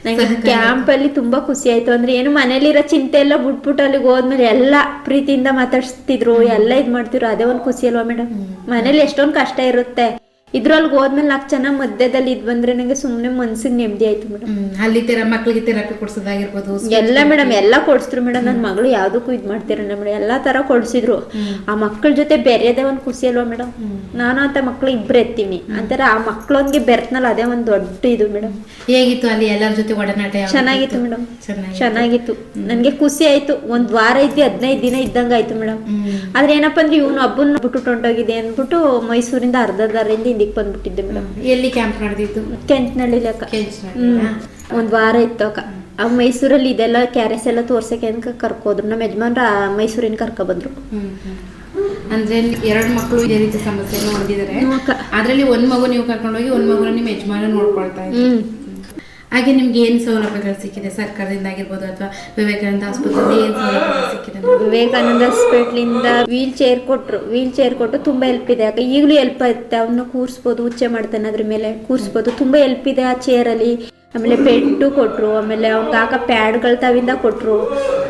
S2: ನಂಗೆ ಕ್ಯಾಂಪ್ ಅಲ್ಲಿ ತುಂಬಾ ಖುಷಿ ಆಯ್ತು. ಅಂದ್ರೆ ಏನು ಮನೇಲಿರೋ ಚಿಂತೆ ಎಲ್ಲ ಬಿಟ್ಬಿಟ್ಟು ಅಲ್ಲಿಗೆ ಹೋದ್ಮೇಲೆ ಎಲ್ಲ ಪ್ರೀತಿಯಿಂದ ಮಾತಾಡ್ಸ್ತಿದ್ರು ಎಲ್ಲ ಇದ್ ಮಾಡ್ತಿದ್ರು. ಅದೇ ಒಂದ್ ಖುಷಿ ಅಲ್ವಾ ಮೇಡಮ್ ಮನೇಲಿ ಎಷ್ಟೊಂದ್ ಕಷ್ಟ ಇರುತ್ತೆ. ಇದ್ರೊಳಗೆ ಹೋದ್ಮೇಲೆ ನಾಲ್ಕು ಜನ ಮಧ್ಯದಲ್ಲಿ ಇದ್ ಬಂದ್ರೆ ನಂಗೆ ಸುಮ್ನೆ ಮನ್ಸಿಗೆ ನೆಮ್ಮದಿ ಆಯ್ತು ಮೇಡಮ್.
S1: ಅಲ್ಲಿ ತೆರ ಮಕ್ಳಿಗೆ ಥೆರಪಿ ಕೊಡ್ಸೋದಾಗಿರ್ಬೋದು
S2: ಎಲ್ಲ ಮೇಡಮ್ ಎಲ್ಲ ಕೊಡ್ಸಿದ್ರು ಮೇಡಮ್. ನನ್ನ ಮಗಳು ಯಾವ್ದಕ್ಕೂ ಇದ್ ಮಾಡ್ತಿರಲ್ಲ ಮೇಡಮ್. ಎಲ್ಲಾ ತರ ಕೊಡ್ಸಿದ್ರು. ಆ ಮಕ್ಳ ಜೊತೆ ಬೆರೆಯದೇ ಒಂದ್ ಖುಷಿ ಅಲ್ವಾ ಮೇಡಮ್? ನಾನು ಅಂತ ಮಕ್ಳು ಇಬ್ರು ಎತ್ತೀನಿ ಅಂತಾರೆ ಆ ಮಕ್ಳೊಂದಿಗೆ ಬೆರ್ತ್ನಲ್ಲ ಅದೇ ಒಂದ್ ದೊಡ್ಡ ಇದು ಮೇಡಮ್.
S1: ಹೇಗಿತ್ತು ಅಲ್ಲಿ ಎಲ್ಲರ ಜೊತೆ ಒಡನಾಟ
S2: ಚೆನ್ನಾಗಿತ್ತು ಮೇಡಮ್.
S1: ಚೆನ್ನಾಗಿತ್ತು.
S2: ನನ್ಗೆ ಖುಷಿ ಆಯ್ತು. ಒಂದ್ ವಾರ ಇದ್ದು ಹದಿನೈದು ದಿನ ಇದ್ದಂಗ ಆಯ್ತು ಮೇಡಮ್. ಆದ್ರೆ ಏನಪ್ಪಾ ಅಂದ್ರೆ ಇವ್ನು ಹಬ್ಬನ ಬಿಟ್ಟು ಹೊಂಟೋಗಿದೆ ಅಂದ್ಬಿಟ್ಟು ಮೈಸೂರಿಂದ ಅರ್ಧ ದಾರಿಂದ ಹಿಂದಿಕ್ ಬಂದ್ಬಿಟ್ಟಿದ್ದೆ ಮೇಡಮ್.
S1: ಎಲ್ಲಿ ಕ್ಯಾಂಪ್ ನಡೆದಿತ್ತು
S2: ಕೆಂಚನಹಳ್ಳಿ ಲೆಕ್ಕ.
S1: ಕೆಂಚನಹಳ್ಳಿನಾ?
S2: ಹ್ಮ್. ಒಂದ್ ವಾರ ಇತ್ತು ಅಕ್ಕ. ಆ ಮೈಸೂರಲ್ಲಿ ಇದೆಲ್ಲ ಕ್ಯಾರೆಸ್ ಎಲ್ಲ ತೋರ್ಸಕ್ಕೆ ಅಂತ ಕರ್ಕೋದ್ರು. ನಮ್ಮ ಯಜಮಾನ್ರ ಮೈಸೂರಿನ ಕರ್ಕೊ ಬಂದ್ರು.
S1: ಹ್ಮ್ ಹ್ಮ್. ಅಂದ್ರೆ ಎರಡು ಮಕ್ಕಳು ಇದೇ ರೀತಿ ಸಮಸ್ಯೆ ಹೊಂದಿದ್ದಾರೆ
S2: ಅದರಲ್ಲಿ ಅಕ್ಕ.
S1: ಒಂದ್ ಮಗು ನೀವು ಕರ್ಕೊಂಡೋಗಿ ಒಂದ್ ಮಗುನ ನಿಮ್ಮ ಯಜಮಾನ ನೋಡ್ಕೊಳ್ತಾ ಇದ್ದಾರೆ
S2: ಹ್ಮ್.
S1: ಹಾಗೆ ನಿಮ್ಗೆ ಏನ್ ಸೌಲಭ್ಯಗಳು ಸಿಕ್ಕಿದೆ? ಸರ್ಕಾರದಿಂದ ಆಗಿರ್ಬೋದು ಅಥವಾ ವಿವೇಕಾನಂದ ಆಸ್ಪತ್ರೆಯಿಂದ ಏನು ಸೌಲಭ್ಯಗಳು ಸಿಕ್ಕಿದೆ?
S2: ವಿವೇಕಾನಂದ ಹಾಸ್ಪಿಟ್ಲಿಂದ ವೀಲ್ ಚೇರ್ ಕೊಟ್ಟರು ವೀಲ್ ಚೇರ್ ಕೊಟ್ಟು ತುಂಬಾ ಹೆಲ್ಪ್ ಇದೆ. ಯಾಕೆ ಈಗಲೂ ಹೆಲ್ಪ್ ಆಯ್ತು ಅವನ್ನ ಕೂರಿಸ್ಬೋದು ಉಚ್ಚೆ ಮಾಡ್ತಾನೆ ಅದ್ರ ಮೇಲೆ. ಕೂರಿಸ್ಬೋದು. ತುಂಬಾ ಹೆಲ್ಪ್ ಇದೆ ಆ ಚೇರಲ್ಲಿ ಆಮೇಲೆ ಪೆಟ್ಟು ಕೊಟ್ರು. ಆಮೇಲೆ ಅವ್ನಿಗೆ ಹಾಕೋ ಪ್ಯಾಡ್ಗಳು ತಾವಿಂದ ಕೊಟ್ರು.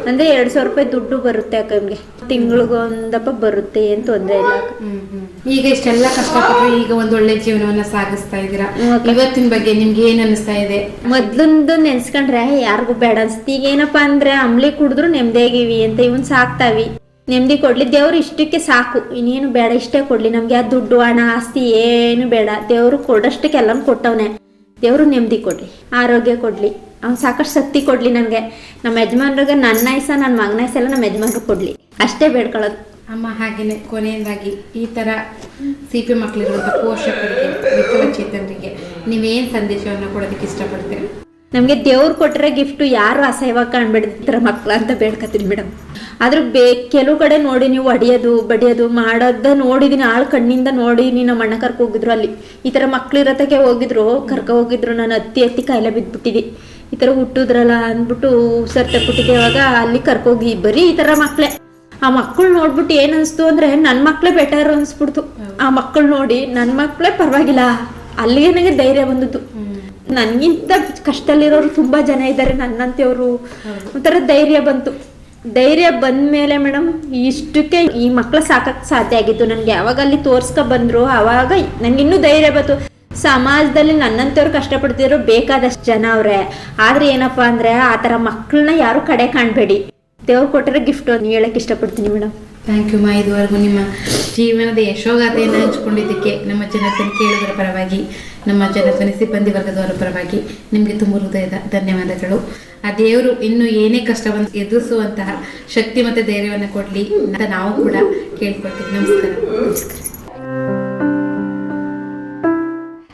S2: ಅಂದ್ರೆ ಎರಡ್ ಸಾವಿರ ರೂಪಾಯಿ ದುಡ್ಡು ಬರುತ್ತೆ ಅಕ್ಕ ನಿಮ್ಗೆ. ತಿಂಗಳಿಗೊಂದಪ್ಪ ಬರುತ್ತೆ ಏನ್ ತೊಂದ್ರೆ ಇಲ್ಲ ಅಕ್ಕ.
S1: ಈಗ ಇಷ್ಟೆಲ್ಲ ಕಷ್ಟಪಟ್ಟು ಈಗ ಒಂದ್ ಒಳ್ಳೆ ಜೀವನವನ್ನ ಸಾಗಿಸ್ತಾ ಇದ್ದೀರಾ? ಇವತ್ತಿನ ಬಗ್ಗೆ ನಿಮ್ಗೆ ಏನ್ ಅನಿಸ್ತಾ ಇದೆ?
S2: ಮೊದ್ಲೊಂದು ನೆನ್ಸ್ಕೊಂಡ್ರೆ ಯಾರಿಗೂ ಬೇಡ ಅನ್ಸುತ್ತೆ ಈಗ ಏನಪ್ಪಾ ಅಂದ್ರೆ ಅಂಬ್ಲಿ ಕುಡಿದ್ರು ನೆಮ್ಮದಿಯಾಗಿವಿ ಅಂತ ಇವನ್ ಸಾಕ್ತಾವಿ. ನೆಮ್ಮದಿ ಕೊಡ್ಲಿ ದೇವ್ರು ಇಷ್ಟಕ್ಕೆ ಸಾಕು. ಇನ್ನೇನು ಬೇಡ ಇಷ್ಟೇ ಕೊಡ್ಲಿ. ನಮ್ಗೆ ಆ ದುಡ್ಡು ಹಣ ಆಸ್ತಿ ಏನು ಬೇಡ. ದೇವ್ರು ಕೊಡಷ್ಟಕ್ಕೆ ಎಲ್ಲಾನು ಕೊಟ್ಟವನೆ. ದೇವ್ರು ನೆಮ್ಮದಿ ಕೊಡ್ಲಿ, ಆರೋಗ್ಯ ಕೊಡ್ಲಿ, ಅವ್ನು ಸಾಕಷ್ಟು ಶಕ್ತಿ ಕೊಡ್ಲಿ ನನಗೆ. ನಮ್ಮ ಯಜಮಾನ್ರಿಗೆ ನನ್ನ ಆಯ್ಸ ನನ್ನ ಮಗನ ಆಯ್ಸ ಎಲ್ಲ ನಮ್ಮ ಯಜಮಾನ್ರು ಕೊಡ್ಲಿ. ಅಷ್ಟೇ ಬೇಡ್ಕೊಳ್ಳೋದು
S1: ಅಮ್ಮ ಹಾಗೇನೆ, ಕೊನೆಯದಾಗಿ ಈ ತರ ಸಿಪಿ ಮಕ್ಕಳಿರುವಂತ ಪೋಷಕರಿಗೆ ವಿಕಲಚೇತನರಿಗೆ ನೀವೇನು ಸಂದೇಶವನ್ನು ಕೊಡೋದಕ್ಕೆ ಇಷ್ಟಪಡ್ತೀರಾ?
S2: ನಮಗೆ ದೇವ್ರು ಕೊಟ್ಟಿರೋ ಗಿಫ್ಟು ಯಾರು ಅಸಹ್ಯವಾಗಿ ಕಾಣ್ಬಿಡ್ತಾರೆ ಮಕ್ಳು ಅಂತ ಬೇಡ್ಕತ್ತೀನಿ ಮೇಡಮ್. ಆದ್ರೂ ಬೇ, ಕೆಲವು ಕಡೆ ನೋಡಿ ನೀವು ಹೊಡಿಯೋದು ಬಡಿಯೋದು ಮಾಡೋದ ನೋಡಿದೀನಿ, ಆಳ್ ಕಣ್ಣಿಂದ ನೋಡಿ ನಮ್ಮ ಅಣ್ಣ ಕರ್ಕೊ ಹೋಗಿದ್ರು ಅಲ್ಲಿ. ಈ ಥರ ಮಕ್ಳು ಇರತ್ತಕ್ಕೆ ಹೋಗಿದ್ರು, ಕರ್ಕೊ ಹೋಗಿದ್ರು, ನಾನು ಅತ್ತಿ ಅತ್ತಿ ಕಾಯಿಲೆ ಬಿದ್ದುಬಿಟ್ಟಿದ್ದೆ ಈ ಥರ ಹುಟ್ಟಿದ್ರಲ್ಲ ಅಂದ್ಬಿಟ್ಟು ಸರ್ ತಪ್ಪಿಟ್ಟಿದ್ದೆ ಅವಾಗ ಅಲ್ಲಿ ಕರ್ಕೋಗಿ ಬರೀ ಈ ಥರ ಮಕ್ಕಳೇ ಆ ಮಕ್ಕಳು ನೋಡ್ಬಿಟ್ಟು ಏನ್ ಅನ್ಸ್ತು ಅಂದ್ರೆ ನನ್ನ ಮಕ್ಕಳೇ ಬೆಟರ್ ಅನ್ಸ್ಬಿಡ್ತು. ಆ ಮಕ್ಕಳು ನೋಡಿ ನನ್ನ ಮಕ್ಕಳೇ ಪರವಾಗಿಲ್ಲ. ಅಲ್ಲಿಗೆ ನನಗೆ ಧೈರ್ಯ ಬಂದದ್ದು. ನನ್ಗಿಂತ ಕಷ್ಟದಲ್ಲಿರೋರು ತುಂಬಾ ಜನ ಇದ್ದಾರೆ ನನ್ನಂತೆಯವರು. ಒಂಥರ ಧೈರ್ಯ ಬಂತು. ಧೈರ್ಯ ಬಂದ ಮೇಲೆ ಮೇಡಮ್ ಇಷ್ಟಕ್ಕೆ ಈ ಮಕ್ಕಳ ಸಾಕಕ್ ಸಾಧ್ಯ ಆಗಿತ್ತು. ನನ್ಗೆ ಯಾವಾಗ ಅಲ್ಲಿ ತೋರ್ಸ್ಕೊ ಬಂದ್ರು ಅವಾಗ ನನ್ಗೆ ಇನ್ನೂ ಧೈರ್ಯ ಬಂತು. ಸಮಾಜದಲ್ಲಿ ನನ್ನಂತವ್ರು ಕಷ್ಟಪಡ್ತಿದ್ರು ಬೇಕಾದಷ್ಟು ಜನ ಅವ್ರೆ. ಆದ್ರೆ ಏನಪ್ಪಾ ಅಂದ್ರೆ ಆ ತರ ಮಕ್ಕಳನ್ನ ಯಾರು ಕಡೆ ಕಾಣ್ಬೇಡಿ. ದೇವ್ರು ಕೊಟ್ಟರೆ ಗಿಫ್ಟ್ ಅಂತ ಹೇಳಕ್ ಇಷ್ಟಪಡ್ತೀನಿ ಮೇಡಮ್
S1: ಥ್ಯಾಂಕ್ ಯು ಮಾ ಇದುವರೆಗೂ ನಿಮ್ಮ ಜೀವನದ ಯಶೋಗಾಥೆಯನ್ನು ಹಂಚಿಕೊಂಡಿದ್ದಕ್ಕೆ ನಮ್ಮ ಜನತನ ಕೇಳುಗರ ಪರವಾಗಿ, ನಮ್ಮ ಜನತನ ಸಿಬ್ಬಂದಿ ವರ್ಗದವರ ಪರವಾಗಿ ನಿಮಗೆ ತುಂಬ ಹೃದಯದ ಧನ್ಯವಾದಗಳು. ಆ ದೇವರು ಇನ್ನು ಏನೇ ಕಷ್ಟವನ್ನು ಎದುರಿಸುವಂತಹ ಶಕ್ತಿ ಮತ್ತು ಧೈರ್ಯವನ್ನು ಕೊಡಲಿ ಅಂತ ನಾವು ಕೂಡ ಕೇಳ್ಕೊಳ್ತೀವಿ. ನಮಸ್ಕಾರ ನಮಸ್ಕಾರ.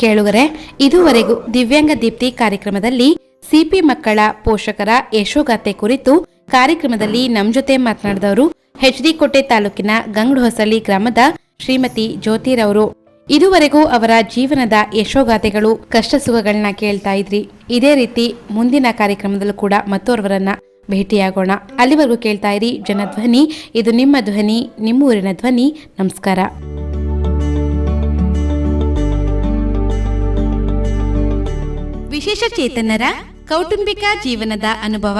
S5: ಕೇಳುಗರೆ, ಇದುವರೆಗೂ ದಿವ್ಯಾಂಗ ದೀಪ್ತಿ ಕಾರ್ಯಕ್ರಮದಲ್ಲಿ ಸಿಪಿ ಮಕ್ಕಳ ಪೋಷಕರ ಯಶೋಗಾಥೆ ಕುರಿತು ಕಾರ್ಯಕ್ರಮದಲ್ಲಿ ನಮ್ಮ ಜೊತೆ ಮಾತನಾಡಿದವರು ಡಿ ಕೋಟೆ ತಾಲೂಕಿನ ಗಂಗಡಹೊಸಳ್ಳಿ ಗ್ರಾಮದ ಶ್ರೀಮತಿ ಜ್ಯೋತಿರವರು ಇದುವರೆಗೂ ಅವರ ಜೀವನದ ಯಶೋಗಾಥೆಗಳು ಕಷ್ಟ ಸುಖಗಳನ್ನ ಕೇಳ್ತಾ ಇದ್ರಿ. ಇದೇ ರೀತಿ ಮುಂದಿನ ಕಾರ್ಯಕ್ರಮದಲ್ಲೂ ಕೂಡ ಮತ್ತೋರ್ವರನ್ನ ಭೇಟಿಯಾಗೋಣ. ಅಲ್ಲಿವರೆಗೂ ಕೇಳ್ತಾ ಇರಿ ಜನಧ್ವನಿ ಇದು ನಿಮ್ಮ ಧ್ವನಿ, ನಿಮ್ಮೂರಿನ ಧ್ವನಿ. ನಮಸ್ಕಾರ. ವಿಶೇಷ ಚೇತನರ ಕೌಟುಂಬಿಕ ಜೀವನದ ಅನುಭವ.